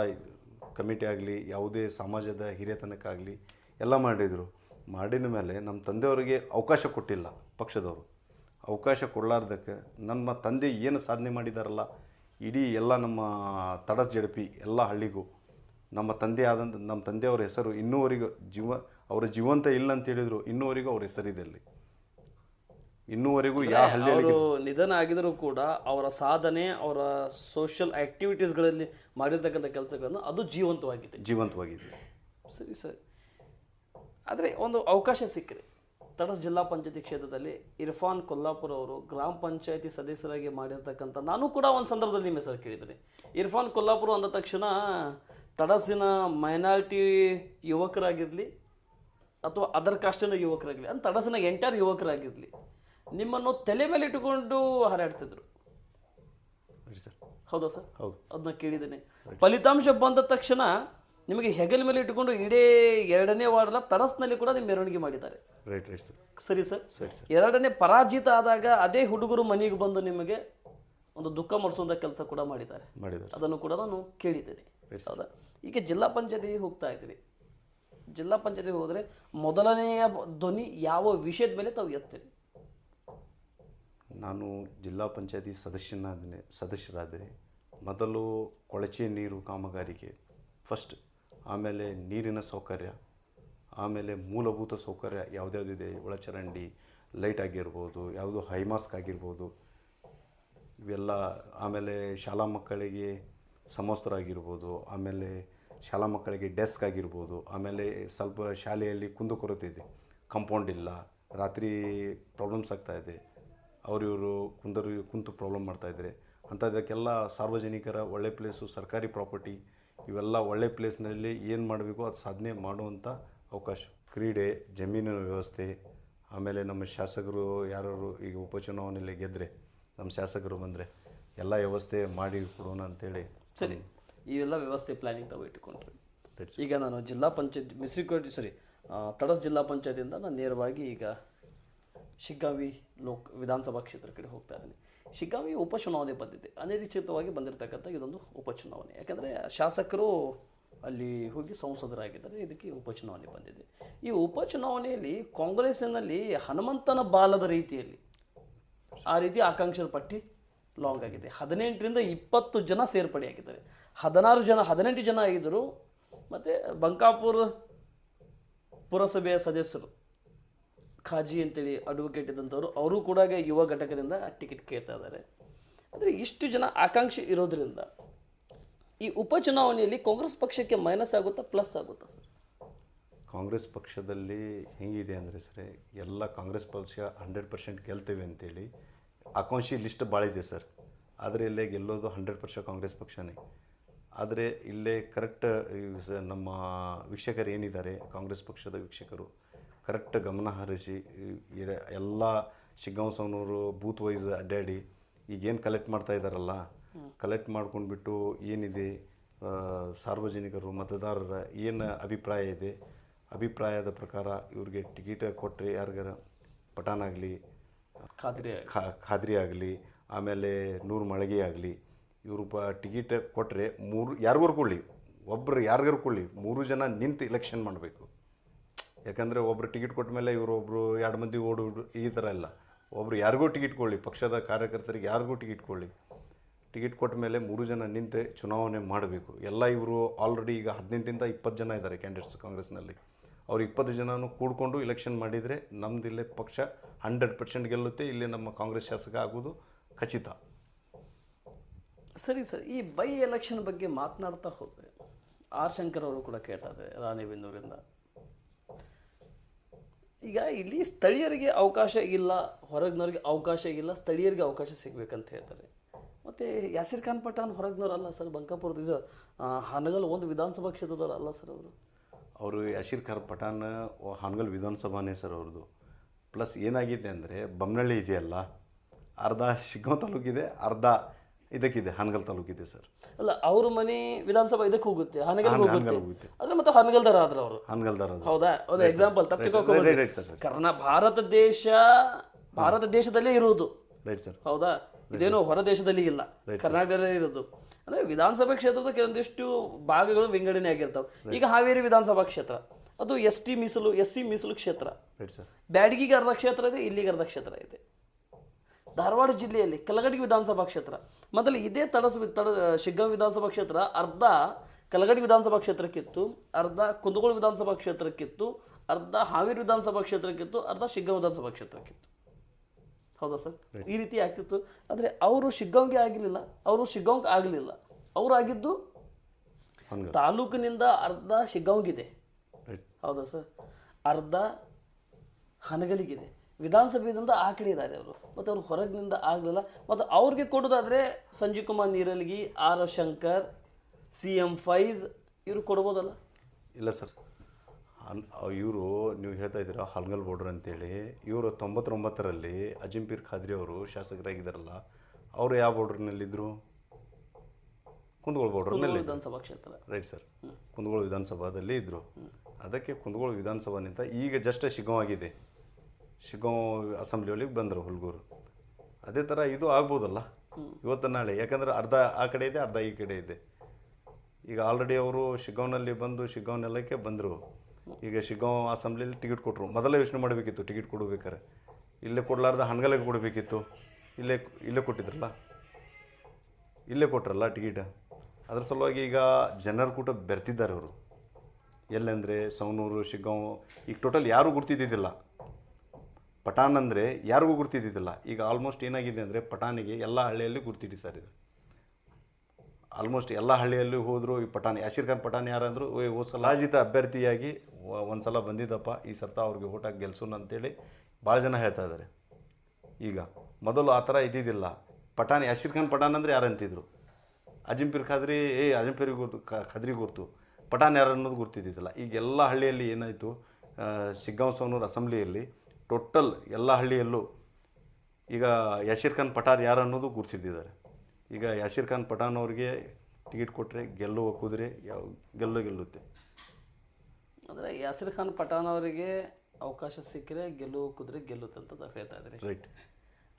ಕಮಿಟಿ ಆಗಲಿ, ಯಾವುದೇ ಸಮಾಜದ ಹಿರಿಯತನಕ್ಕಾಗಲಿ ಎಲ್ಲ ಮಾಡಿದರು. ಮಾಡಿದ ಮೇಲೆ ನಮ್ಮ ತಂದೆಯವರಿಗೆ ಅವಕಾಶ ಕೊಟ್ಟಿಲ್ಲ ಪಕ್ಷದವರು. ಅವಕಾಶ ಕೊಡಲಾರ್ದಕ್ಕೆ ನಮ್ಮ ತಂದೆ ಏನು ಸಾಧನೆ ಮಾಡಿದಾರಲ್ಲ ಇಡೀ ಎಲ್ಲ ನಮ್ಮ ತಡಸ್ ಜಡಪಿ ಎಲ್ಲ ಹಳ್ಳಿಗೂ ನಮ್ಮ ತಂದೆ ಆದಂಥ ನಮ್ಮ ತಂದೆಯವರ ಹೆಸರು ಇನ್ನೂವರೆಗೂ ಜೀವ ಅವರ ಜೀವಂತ ಇಲ್ಲ ಅಂತ ಹೇಳಿದ್ರು ಇನ್ನೂವರೆಗೂ ಅವ್ರ ಹೆಸರಿದೆ ಅಲ್ಲಿ. ಇನ್ನೂವರೆಗೂ ಯಾವ ಹಳ್ಳಿ ಅವರು ನಿಧನ ಆಗಿದರೂ ಕೂಡ ಅವರ ಸಾಧನೆ ಅವರ ಸೋಷಿಯಲ್ ಆಕ್ಟಿವಿಟೀಸ್ಗಳಲ್ಲಿ ಮಾಡಿರ್ತಕ್ಕಂಥ ಕೆಲಸಗಳನ್ನು ಅದು ಜೀವಂತವಾಗಿದೆ. ಜೀವಂತವಾಗಿದೆ. ಸರಿ ಸರಿ. ಆದರೆ ಒಂದು ಅವಕಾಶ ಸಿಕ್ಕರೆ ತಡಸ್ ಜಿಲ್ಲಾ ಪಂಚಾಯತಿ ಕ್ಷೇತ್ರದಲ್ಲಿ ಇರ್ಫಾನ್ ಕೊಲ್ಲಾಪುರ ಅವರು ಗ್ರಾಮ ಪಂಚಾಯತಿ ಸದಸ್ಯರಾಗಿ ಮಾಡಿರ್ತಕ್ಕಂಥ ನಾನು ಕೂಡ ಒಂದು ಸಂದರ್ಭದಲ್ಲಿ ನಿಮ್ಮ ಹೆಸರು ಕೇಳಿದ್ದೀನಿ. ಇರ್ಫಾನ್ ಕೊಲ್ಲಾಪುರ ಅಂದ ತಕ್ಷಣ ತಡಸಿನ ಮೈನಾರಿಟಿ ಯುವಕರಾಗಿರಲಿ ಅಥವಾ ಅದರ್ ಕಾಸ್ಟಿನ ಯುವಕರಾಗಲಿ ಅಂತ ತಡಸಿನ ಎಂಟೈರ್ ಯುವಕರಾಗಿರಲಿ ನಿಮ್ಮನ್ನು ತಲೆ ಮೇಲೆ ಇಟ್ಟುಕೊಂಡು ಹಾರಾಡ್ತಿದ್ರು. ಹೌದಾ ಸರ್? ಹೌದು. ಅದನ್ನ ಕೇಳಿದ್ದೇನೆ. ಫಲಿತಾಂಶ ಬಂದ ತಕ್ಷಣ ನಿಮಗೆ ಹೆಗಲ ಮೇಲೆ ಇಟ್ಟುಕೊಂಡು ಇಡೀ ಎರಡನೇ ವಾರ್ಡ್ನ ತರಸ್ನಲ್ಲಿ ಕೂಡ ನಿಮ್ಮ ಮೆರವಣಿಗೆ ಮಾಡಿದ್ದಾರೆ. Right right sir. ಸರಿ ಸರ್. ಸರಿ ಸರ್. ಎರಡನೇ ಪರಾಜಿತ ಆದಾಗ ಅದೇ ಹುಡುಗರು ಮನೆಗೆ ಬಂದು ನಿಮಗೆ ಒಂದು ದುಃಖ ಮಾಡಿಸುವಂಥ ಕೆಲಸ ಕೂಡ ಮಾಡಿದ್ದಾರೆ. ಮಾಡಿದ್ದಾರೆ ಅದನ್ನು ಕೂಡ ನಾನು ಕೇಳಿದ್ದೇನೆ. ಹೌದಾ? ಈಗ ಜಿಲ್ಲಾ ಪಂಚಾಯತಿಗೆ ಹೋಗ್ತಾ ಇದ್ದೀರಿ. ಜಿಲ್ಲಾ ಪಂಚಾಯತಿಗೆ ಹೋದರೆ ಮೊದಲನೆಯ ಧ್ವನಿ ಯಾವ ವಿಷಯದ ಮೇಲೆ ತಾವು ಎತ್ತೀರಿ? ನಾನು ಜಿಲ್ಲಾ ಪಂಚಾಯತಿ ಸದಸ್ಯನಾದರೆ ಸದಸ್ಯರಾದರೆ ಮೊದಲು ಕೊಳಚೆ ನೀರು ಕಾಮಗಾರಿಗೆ ಫಸ್ಟ್ ಆಮೇಲೆ ನೀರಿನ ಸೌಕರ್ಯ, ಆಮೇಲೆ ಮೂಲಭೂತ ಸೌಕರ್ಯ ಯಾವುದ್ಯಾವುದಿದೆ? ಒಳಚರಂಡಿ, ಲೈಟ್ ಆಗಿರ್ಬೋದು, ಯಾವುದು ಹೈಮಾಸ್ಕ್ ಆಗಿರ್ಬೋದು, ಇವೆಲ್ಲ ಆಮೇಲೆ ಶಾಲಾ ಮಕ್ಕಳಿಗೆ ಸಮವಸ್ತ್ರ ಆಮೇಲೆ ಶಾಲಾ ಮಕ್ಕಳಿಗೆ ಡೆಸ್ಕ್ ಆಗಿರ್ಬೋದು, ಆಮೇಲೆ ಸ್ವಲ್ಪ ಶಾಲೆಯಲ್ಲಿ ಕುಂದುಕೊರತೆ ಇದೆ. ಕಂಪೌಂಡ್ ಇಲ್ಲ, ರಾತ್ರಿ ಪ್ರಾಬ್ಲಮ್ಸ್ ಆಗ್ತಾ ಇದೆ. ಅವರಿವರು ಕುಂದರು ಕುಂತು ಪ್ರಾಬ್ಲಮ್ ಮಾಡ್ತಾಯಿದ್ದಾರೆ ಅಂಥದ್ದಕ್ಕೆಲ್ಲ ಸಾರ್ವಜನಿಕರ ಒಳ್ಳೆ ಪ್ಲೇಸು, ಸರ್ಕಾರಿ ಪ್ರಾಪರ್ಟಿ ಇವೆಲ್ಲ ಒಳ್ಳೆ ಪ್ಲೇಸ್ನಲ್ಲಿ ಏನು ಮಾಡಬೇಕು ಅದು ಸಾಧನೆ ಮಾಡುವಂಥ ಅವಕಾಶ. ಕ್ರೀಡೆ ಜಮೀನಿನ ವ್ಯವಸ್ಥೆ ಆಮೇಲೆ ನಮ್ಮ ಶಾಸಕರು ಯಾರು ಈಗ ಉಪಚುನಾವಣೆಯಲ್ಲಿ ಗೆದ್ದರೆ ನಮ್ಮ ಶಾಸಕರು ಬಂದರೆ ಎಲ್ಲ ವ್ಯವಸ್ಥೆ ಮಾಡಿ ಕೊಡೋಣ ಅಂತೇಳಿ ಸರಿ ಇವೆಲ್ಲ ವ್ಯವಸ್ಥೆ ಪ್ಲಾನಿಂಗ್ ನಾವು ಇಟ್ಟುಕೊಂಡ್ರಿ. ಈಗ ನಾನು ಜಿಲ್ಲಾ ಪಂಚಾಯತ್ ಮಿಸ್ರಿಕೋಟಿ ಸರಿ ತಡಸ್ ಜಿಲ್ಲಾ ಪಂಚಾಯತಿಯಿಂದ ನಾನು ನೇರವಾಗಿ ಈಗ ಶಿಗ್ಗಾವಿ ಲೋಕ್ ವಿಧಾನಸಭಾ ಕ್ಷೇತ್ರ ಕಡೆ ಹೋಗ್ತಾ ಇದ್ದೀನಿ. ಶಿಗ್ಗಾವಿ ಉಪಚುನಾವಣೆ ಬಂದಿದೆ. ಅನಿರೀಕ್ಷಿತವಾಗಿ ಬಂದಿರತಕ್ಕಂಥ ಇದೊಂದು ಉಪಚುನಾವಣೆ. ಯಾಕಂದರೆ ಶಾಸಕರು ಅಲ್ಲಿ ಹೋಗಿ ಸಂಸದರಾಗಿದ್ದಾರೆ, ಇದಕ್ಕೆ ಉಪಚುನಾವಣೆ ಬಂದಿದೆ. ಈ ಉಪಚುನಾವಣೆಯಲ್ಲಿ ಕಾಂಗ್ರೆಸ್ಸಿನಲ್ಲಿ ಹನುಮಂತನ ಬಾಲದ ರೀತಿಯಲ್ಲಿ ಆ ರೀತಿ ಆಕಾಂಕ್ಷದ ಪಟ್ಟಿ ಲಾಂಗ್ ಆಗಿದೆ. ಹದಿನೆಂಟರಿಂದ ಇಪ್ಪತ್ತು ಜನ ಸೇರ್ಪಡೆಯಾಗಿದ್ದಾರೆ. ಹದಿನಾರು ಜನ, ಹದಿನೆಂಟು ಜನ ಇದ್ದರು ಮತ್ತು ಬಂಕಾಪುರ ಪುರಸಭೆಯ ಸದಸ್ಯರು ಖಾಜಿ ಅಂತೇಳಿ ಅಡ್ವೊಕೇಟ್ ಇದ್ದಂಥವ್ರು, ಅವರು ಕೂಡ ಯುವ ಘಟಕದಿಂದ ಟಿಕೆಟ್ ಕೇಳ್ತಾ ಇದ್ದಾರೆ. ಅಂದರೆ ಇಷ್ಟು ಜನ ಆಕಾಂಕ್ಷಿ ಇರೋದ್ರಿಂದ ಈ ಉಪಚುನಾವಣೆಯಲ್ಲಿ ಕಾಂಗ್ರೆಸ್ ಪಕ್ಷಕ್ಕೆ ಮೈನಸ್ ಆಗುತ್ತಾ ಪ್ಲಸ್ ಆಗುತ್ತಾ ಸರ್? ಕಾಂಗ್ರೆಸ್ ಪಕ್ಷದಲ್ಲಿ ಹೆಂಗಿದೆ ಅಂದರೆ ಸರ್, ಎಲ್ಲ ಕಾಂಗ್ರೆಸ್ ಪಕ್ಷ ಹಂಡ್ರೆಡ್ ಪರ್ಸೆಂಟ್ ಗೆಲ್ತೇವೆ ಅಂತೇಳಿ ಆಕಾಂಕ್ಷಿ ಲಿಸ್ಟ್ ಭಾಳ ಇದೆ ಸರ್. ಆದರೆ ಇಲ್ಲೇ ಗೆಲ್ಲೋದು ಹಂಡ್ರೆಡ್ ಪರ್ಸೆಂಟ್ ಕಾಂಗ್ರೆಸ್ ಪಕ್ಷನೇ. ಆದರೆ ಇಲ್ಲೇ ಕರೆಕ್ಟ್ ನಮ್ಮ ವೀಕ್ಷಕರು ಏನಿದ್ದಾರೆ, ಕಾಂಗ್ರೆಸ್ ಪಕ್ಷದ ವೀಕ್ಷಕರು ಕರೆಕ್ಟ್ ಗಮನ ಹರಿಸಿ ಎಲ್ಲ ಶಿಗ್ಗಾಂವ್ ಬೂತ್ ವೈಸ್ ಅಡ್ಡಾಡಿ ಈಗೇನು ಕಲೆಕ್ಟ್ ಮಾಡ್ತಾ ಇದ್ದಾರಲ್ಲ ಕಲೆಕ್ಟ್ ಮಾಡ್ಕೊಂಡ್ಬಿಟ್ಟು ಏನಿದೆ ಸಾರ್ವಜನಿಕರು ಮತದಾರರ ಏನು ಅಭಿಪ್ರಾಯ ಇದೆ ಅಭಿಪ್ರಾಯದ ಪ್ರಕಾರ ಇವ್ರಿಗೆ ಟಿಕೆಟ್ ಕೊಟ್ಟರೆ ಯಾರಿಗಾರ ಪಠಾನ್ ಆಗಲಿ ಖಾದ್ರಿ ಖಾದ್ರಿ ಆಗಲಿ ಆಮೇಲೆ ನೂರು ಮಳಗೆ ಆಗಲಿ ಇವರು ಪ ಟಿಕೆಟ್ ಕೊಟ್ಟರೆ ಮೂರು ಯಾರಿಗಾರು ಕೊಡಲಿ ಒಬ್ಬರು ಯಾರಿಗಾರು ಕೊಡಲಿ ಮೂರು ಜನ ನಿಂತು ಇಲೆಕ್ಷನ್ ಮಾಡಬೇಕು. ಯಾಕಂದರೆ ಒಬ್ಬರು ಟಿಕೆಟ್ ಕೊಟ್ಟ ಮೇಲೆ ಇವರು ಒಬ್ಬರು ಎರಡು ಮಂದಿ ಓಡು ಈ ಥರ ಇಲ್ಲ. ಒಬ್ಬರು ಯಾರಿಗೂ ಟಿಕೆಟ್ ಕೊಡಲಿ, ಪಕ್ಷದ ಕಾರ್ಯಕರ್ತರಿಗೆ ಯಾರಿಗೂ ಟಿಕೆಟ್ ಕೊಡಲಿ. ಟಿಕೆಟ್ ಕೊಟ್ಟ ಮೇಲೆ ಮೂರು ಜನ ನಿಂತೆ ಚುನಾವಣೆ ಮಾಡಬೇಕು. ಎಲ್ಲ ಇವರು ಆಲ್ರೆಡಿ ಈಗ ಹದಿನೆಂಟಿಂದ ಇಪ್ಪತ್ತು ಜನ ಇದ್ದಾರೆ ಕ್ಯಾಂಡಿಡೇಟ್ಸ್ ಕಾಂಗ್ರೆಸ್ನಲ್ಲಿ. ಅವ್ರು ಇಪ್ಪತ್ತು ಜನನೂ ಕೂಡಿಕೊಂಡು ಇಲೆಕ್ಷನ್ ಮಾಡಿದರೆ ನಮ್ದು ಇಲ್ಲೇ ಪಕ್ಷ ಹಂಡ್ರೆಡ್ ಪರ್ಸೆಂಟ್ ಗೆಲ್ಲುತ್ತೆ, ಇಲ್ಲಿ ನಮ್ಮ ಕಾಂಗ್ರೆಸ್ ಶಾಸಕ ಆಗೋದು ಖಚಿತ. ಸರಿ ಸರ್, ಈ ಬೈ ಎಲೆಕ್ಷನ್ ಬಗ್ಗೆ ಮಾತನಾಡ್ತಾ ಹೋದರೆ ಆರ್ ಶಂಕರ್ ಅವರು ಕೂಡ ಕೇಳ್ತಾ ರಾಣಿ ರಾಣಿಬೆನ್ನೂರಿಂದ ಈಗ ಇಲ್ಲಿ ಸ್ಥಳೀಯರಿಗೆ ಅವಕಾಶ ಇಲ್ಲ, ಹೊರಗಿನವ್ರಿಗೆ ಅವಕಾಶ ಇಲ್ಲ, ಸ್ಥಳೀಯರಿಗೆ ಅವಕಾಶ ಸಿಗಬೇಕಂತ ಹೇಳ್ತಾರೆ. ಮತ್ತು ಯಾಸಿರ್ ಖಾನ್ ಪಠಾನ್ ಹೊರಗಿನವ್ರು ಅಲ್ಲ ಸರ್, ಬಂಕಾಪುರದ ಇದು ಹಾನಗಲ್ ಒಂದು ವಿಧಾನಸಭಾ ಕ್ಷೇತ್ರದವ್ರು ಅಲ್ಲ ಸರ್ ಅವರು? ಅವರು ಯಾಸಿರ್ ಖಾನ್ ಪಠಾನ್, ಹಾನಗಲ್ ವಿಧಾನಸಭಾನೇ ಸರ್ ಅವ್ರದ್ದು. ಪ್ಲಸ್ ಏನಾಗಿದೆ ಅಂದರೆ, ಬಮ್ನಳ್ಳಿ ಇದೆಯಲ್ಲ, ಅರ್ಧ ಶಿಗ್ಗಾಂವ್ ತಾಲೂಕಿದೆ, ಅರ್ಧ ಇದಕ್ಕಿದೆ ಹಾನಗಲ್ ತಾಲೂಕಿದೆ ಸರ್. ಅಲ್ಲ ಅವ್ರ ಮನೆ ವಿಧಾನಸಭಾ ಇದಕ್ಕೆ ಹೋಗುತ್ತೆ ಹಾನಗಲ್ ಹೋಗುತ್ತೆ. ಆದ್ರೆ ಮತ್ತೆ ಹಾನಗಲ್ದಾರ ಆದ್ರೆ ಅವರು. ಹಾನಗಲ್ದಾರ ಹೌದಾ? ಒಂದು ಎಕ್ಸಾಂಪಲ್. ಕರ್ನಾ ಭಾರತ ದೇಶ ಭಾರತ ದೇಶದಲ್ಲೇ ಇರುವುದು ರೈಟ್ ಸರ್ ಹೌದಾ? ಇದೇನು ಹೊರ ದೇಶದಲ್ಲಿ ಇಲ್ಲ. ಕರ್ನಾಟಕದಲ್ಲೇ ಇರೋದು. ಅಂದ್ರೆ ವಿಧಾನಸಭಾ ಕ್ಷೇತ್ರದ ಕೆಲವೊಂದಿಷ್ಟು ಭಾಗಗಳು ವಿಂಗಡಣೆ ಆಗಿರ್ತಾವೆ. ಈಗ ಹಾವೇರಿ ವಿಧಾನಸಭಾ ಕ್ಷೇತ್ರ ಅದು ಎಸ್ ಟಿ ಮೀಸಲು ಎಸ್ ಸಿ ಮೀಸಲು ಕ್ಷೇತ್ರ. ಬ್ಯಾಡಗಿಗೆ ಅರ್ಧ ಕ್ಷೇತ್ರ ಇದೆ ಇಲ್ಲಿಗೆ ಅರ್ಧ ಕ್ಷೇತ್ರ ಇದೆ. ಧಾರವಾಡ ಜಿಲ್ಲೆಯಲ್ಲಿ ಕಲಗಡಿ ವಿಧಾನಸಭಾ ಕ್ಷೇತ್ರ. ಮೊದಲು ಇದೇ ತಡಸು ತಡ ಶಿಗ್ಗಾಂ ವಿಧಾನಸಭಾ ಕ್ಷೇತ್ರ ಅರ್ಧ ಕಲಗಡಿ ವಿಧಾನಸಭಾ ಕ್ಷೇತ್ರಕ್ಕಿತ್ತು ಅರ್ಧ ಕುಂದಗೋಳ ವಿಧಾನಸಭಾ ಕ್ಷೇತ್ರಕ್ಕಿತ್ತು ಅರ್ಧ ಹಾವೇರಿ ವಿಧಾನಸಭಾ ಕ್ಷೇತ್ರಕ್ಕಿತ್ತು ಅರ್ಧ ಶಿಗ್ಗಾಂ ವಿಧಾನಸಭಾ ಕ್ಷೇತ್ರಕ್ಕಿತ್ತು. ಹೌದಾ ಸರ್? ಈ ರೀತಿ ಆಗ್ತಿತ್ತು. ಆದರೆ ಅವರು ಶಿಗ್ಗಾಂಗೆ ಆಗಲಿಲ್ಲ ಅವರು ಶಿಗ್ಗಾಂವ್ಗೆ ಆಗಲಿಲ್ಲ. ಅವ್ರು ಆಗಿದ್ದು ಹಂಗೆ. ತಾಲೂಕಿನಿಂದ ಅರ್ಧ ಶಿಗ್ಗಾಂಗಿದೆ ಹೌದಾ ಸರ್? ಅರ್ಧ ಹನಗಲಿಗಿದೆ. ವಿಧಾನಸಭೆಯಿಂದ ಆ ಕಡೆ ಇದ್ದಾರೆ ಅವರು. ಮತ್ತು ಅವ್ರು ಹೊರಗಿನಿಂದ ಆಗಲಿಲ್ಲ. ಮತ್ತು ಅವ್ರಿಗೆ ಕೊಡೋದಾದರೆ Sanjeev Kumar Neeralgi R Shankar C M Faiz ಇವರು ಕೊಡ್ಬೋದಲ್ಲ? ಇಲ್ಲ ಸರ್. ಇವರು ನೀವು ಹೇಳ್ತಾ ಇದ್ದೀರಾ ಹಲ್ಗಲ್ ಬೋರ್ಡ್ರ್ ಅಂತೇಳಿ ಇವರು ತೊಂಬತ್ತೊಂಬತ್ತರಲ್ಲಿ ಅಜಿಂಪೀರ್ ಖಾದ್ರಿ ಅವರು ಶಾಸಕರಾಗಿದ್ದಾರಲ್ಲ ಅವರು ಯಾವ ಬೋರ್ಡ್ರ್ನಲ್ಲಿದ್ದರು ಕುಂದಗೋಳ ಬೋರ್ಡ್ರ್ನಲ್ಲಿ ವಿಧಾನಸಭಾ ಕ್ಷೇತ್ರ. Right sir. ಕುಂದಗೋಳ ವಿಧಾನಸಭಾದಲ್ಲಿ ಇದ್ದರು ಅದಕ್ಕೆ ಕುಂದಗೋಳ ವಿಧಾನಸಭಾನಿಂದ ಈಗ ಜಸ್ಟ್ ಶಿಗಾಂವ್ ಶಿಗಾಂವ್ ಅಸೆಂಬ್ಲಿ ಒಳಗೆ ಬಂದರು ಹುಲ್ಗೂರು. ಅದೇ ಥರ ಇದು ಆಗ್ಬೋದಲ್ಲ? ಇವತ್ತು ನಾಳೆ. ಯಾಕಂದ್ರೆ ಅರ್ಧ ಆ ಕಡೆ ಇದೆ ಅರ್ಧ ಈ ಕಡೆ ಇದೆ. ಈಗ ಆಲ್ರೆಡಿ ಅವರು ಶಿಗಾಂವ್ನಲ್ಲಿ ಬಂದು ಶಿಗಾಂವ್ನೆಲ್ಲಕ್ಕೆ ಬಂದರು. ಈಗ ಶಿಗಾಂವ್ ಅಸೆಂಬ್ಲಿಯಲ್ಲಿ ಟಿಕೆಟ್ ಕೊಟ್ಟರು ಮೊದಲೇ ಯೋಚನೆ ಮಾಡಬೇಕಿತ್ತು ಟಿಕೆಟ್ ಕೊಡಬೇಕಾರೆ. ಇಲ್ಲೇ ಕೊಡಲಾರ್ದ ಹನಗಲಿಗೆ ಕೊಡಬೇಕಿತ್ತು. ಇಲ್ಲೇ ಇಲ್ಲೇ ಕೊಟ್ಟಿದ್ರಲ್ಲ? ಇಲ್ಲೇ ಕೊಟ್ರಲ್ಲ ಟಿಕೆಟ್? ಅದ್ರ ಸಲುವಾಗಿ ಈಗ ಜನರು ಕೂಡ ಬೆರ್ತಿದ್ದಾರೆ ಅವರು. ಎಲ್ಲೆಂದರೆ ಸೌನೂರು ಶಿಗ್ಗಾಂವ್ ಈಗ ಟೋಟಲ್ ಯಾರೂ ಗುರ್ತಿದ್ದಿದ್ದಿಲ್ಲ. ಪಠಾನ್ ಅಂದರೆ ಯಾರಿಗೂ ಗುರ್ತಿದ್ದಿದ್ದಿಲ್ಲ. ಈಗ ಆಲ್ಮೋಸ್ಟ್ ಏನಾಗಿದೆ ಅಂದರೆ ಪಠಾನಿಗೆ ಎಲ್ಲ ಹಳ್ಳಿಯಲ್ಲಿ ಸರ್ ಇದು. ಆಲ್ಮೋಸ್ಟ್ ಎಲ್ಲ ಹಳ್ಳಿಯಲ್ಲಿ ಹೋದರೂ ಈ ಪಠಾಣಿ. ಯಾಶೀರ್ ಖಾನ್ ಪಠಾಣಿ ಯಾರಂದರು ಸಲಾಜಿತ ಅಭ್ಯರ್ಥಿಯಾಗಿ ಒಂದು ಸಲ ಬಂದಿದ್ದಪ್ಪ, ಈ ಸರ್ತ ಅವ್ರಿಗೆ ಓಟಾಗಿ ಗೆಲ್ಸೋಣ ಅಂತೇಳಿ ಭಾಳ ಜನ ಹೇಳ್ತಾ ಇದ್ದಾರೆ. ಈಗ ಮೊದಲು ಆ ಥರ ಇದ್ದಿದ್ದಿಲ್ಲ. ಪಠಾಣ್, ಯಾಶೀರ್ ಖಾನ್ ಪಠಾಣ್ ಅಂದರೆ ಯಾರಂತಿದ್ರು ಅಜಿಂಪೀರ್ ಖಾದ್ರಿ, ಏ ಅಜಿಂಪಿರ್ ಗುರ್ತು ಖಾದ್ರಿ ಗುರ್ತು. ಪಠಾನ್ ಯಾರು ಅನ್ನೋದು ಗುರ್ತಿದ್ದಿದ್ದಿಲ್ಲ. ಈಗ ಎಲ್ಲ ಹಳ್ಳಿಯಲ್ಲಿ ಏನಾಯಿತು ಸಿಗ್ಗಾಂವ್ ಸೋನೂರು ಅಸೆಂಬ್ಲಿಯಲ್ಲಿ ಟೋಟಲ್ ಎಲ್ಲ ಹಳ್ಳಿಯಲ್ಲೂ ಈಗ ಯಾಶೀರ್ ಖಾನ್ ಪಠಾರ್ ಯಾರು ಅನ್ನೋದು ಗುರುತಿದ್ದಿದ್ದಾರೆ ಈಗ ಯಾಶೀರ್ ಖಾನ್ ಪಠಾನ್ ಅವ್ರಿಗೆ ಟಿಕೆಟ್ ಕೊಟ್ಟರೆ ಗೆಲ್ಲುವ ಕುದುರೆ ಯಾವ ಗೆಲ್ಲು ಗೆಲ್ಲುತ್ತೆ. ಅಂದರೆ ಯಾಸಿರ್ ಖಾನ್ ಪಠಾನ್ ಅವರಿಗೆ ಅವಕಾಶ ಸಿಕ್ಕರೆ ಗೆಲ್ಲುವ ಕುದುರೆ ಗೆಲ್ಲುತ್ತೆ ಅಂತ ಹೇಳ್ತಾ ಇದ್ದಾರೆ ರೈಟ್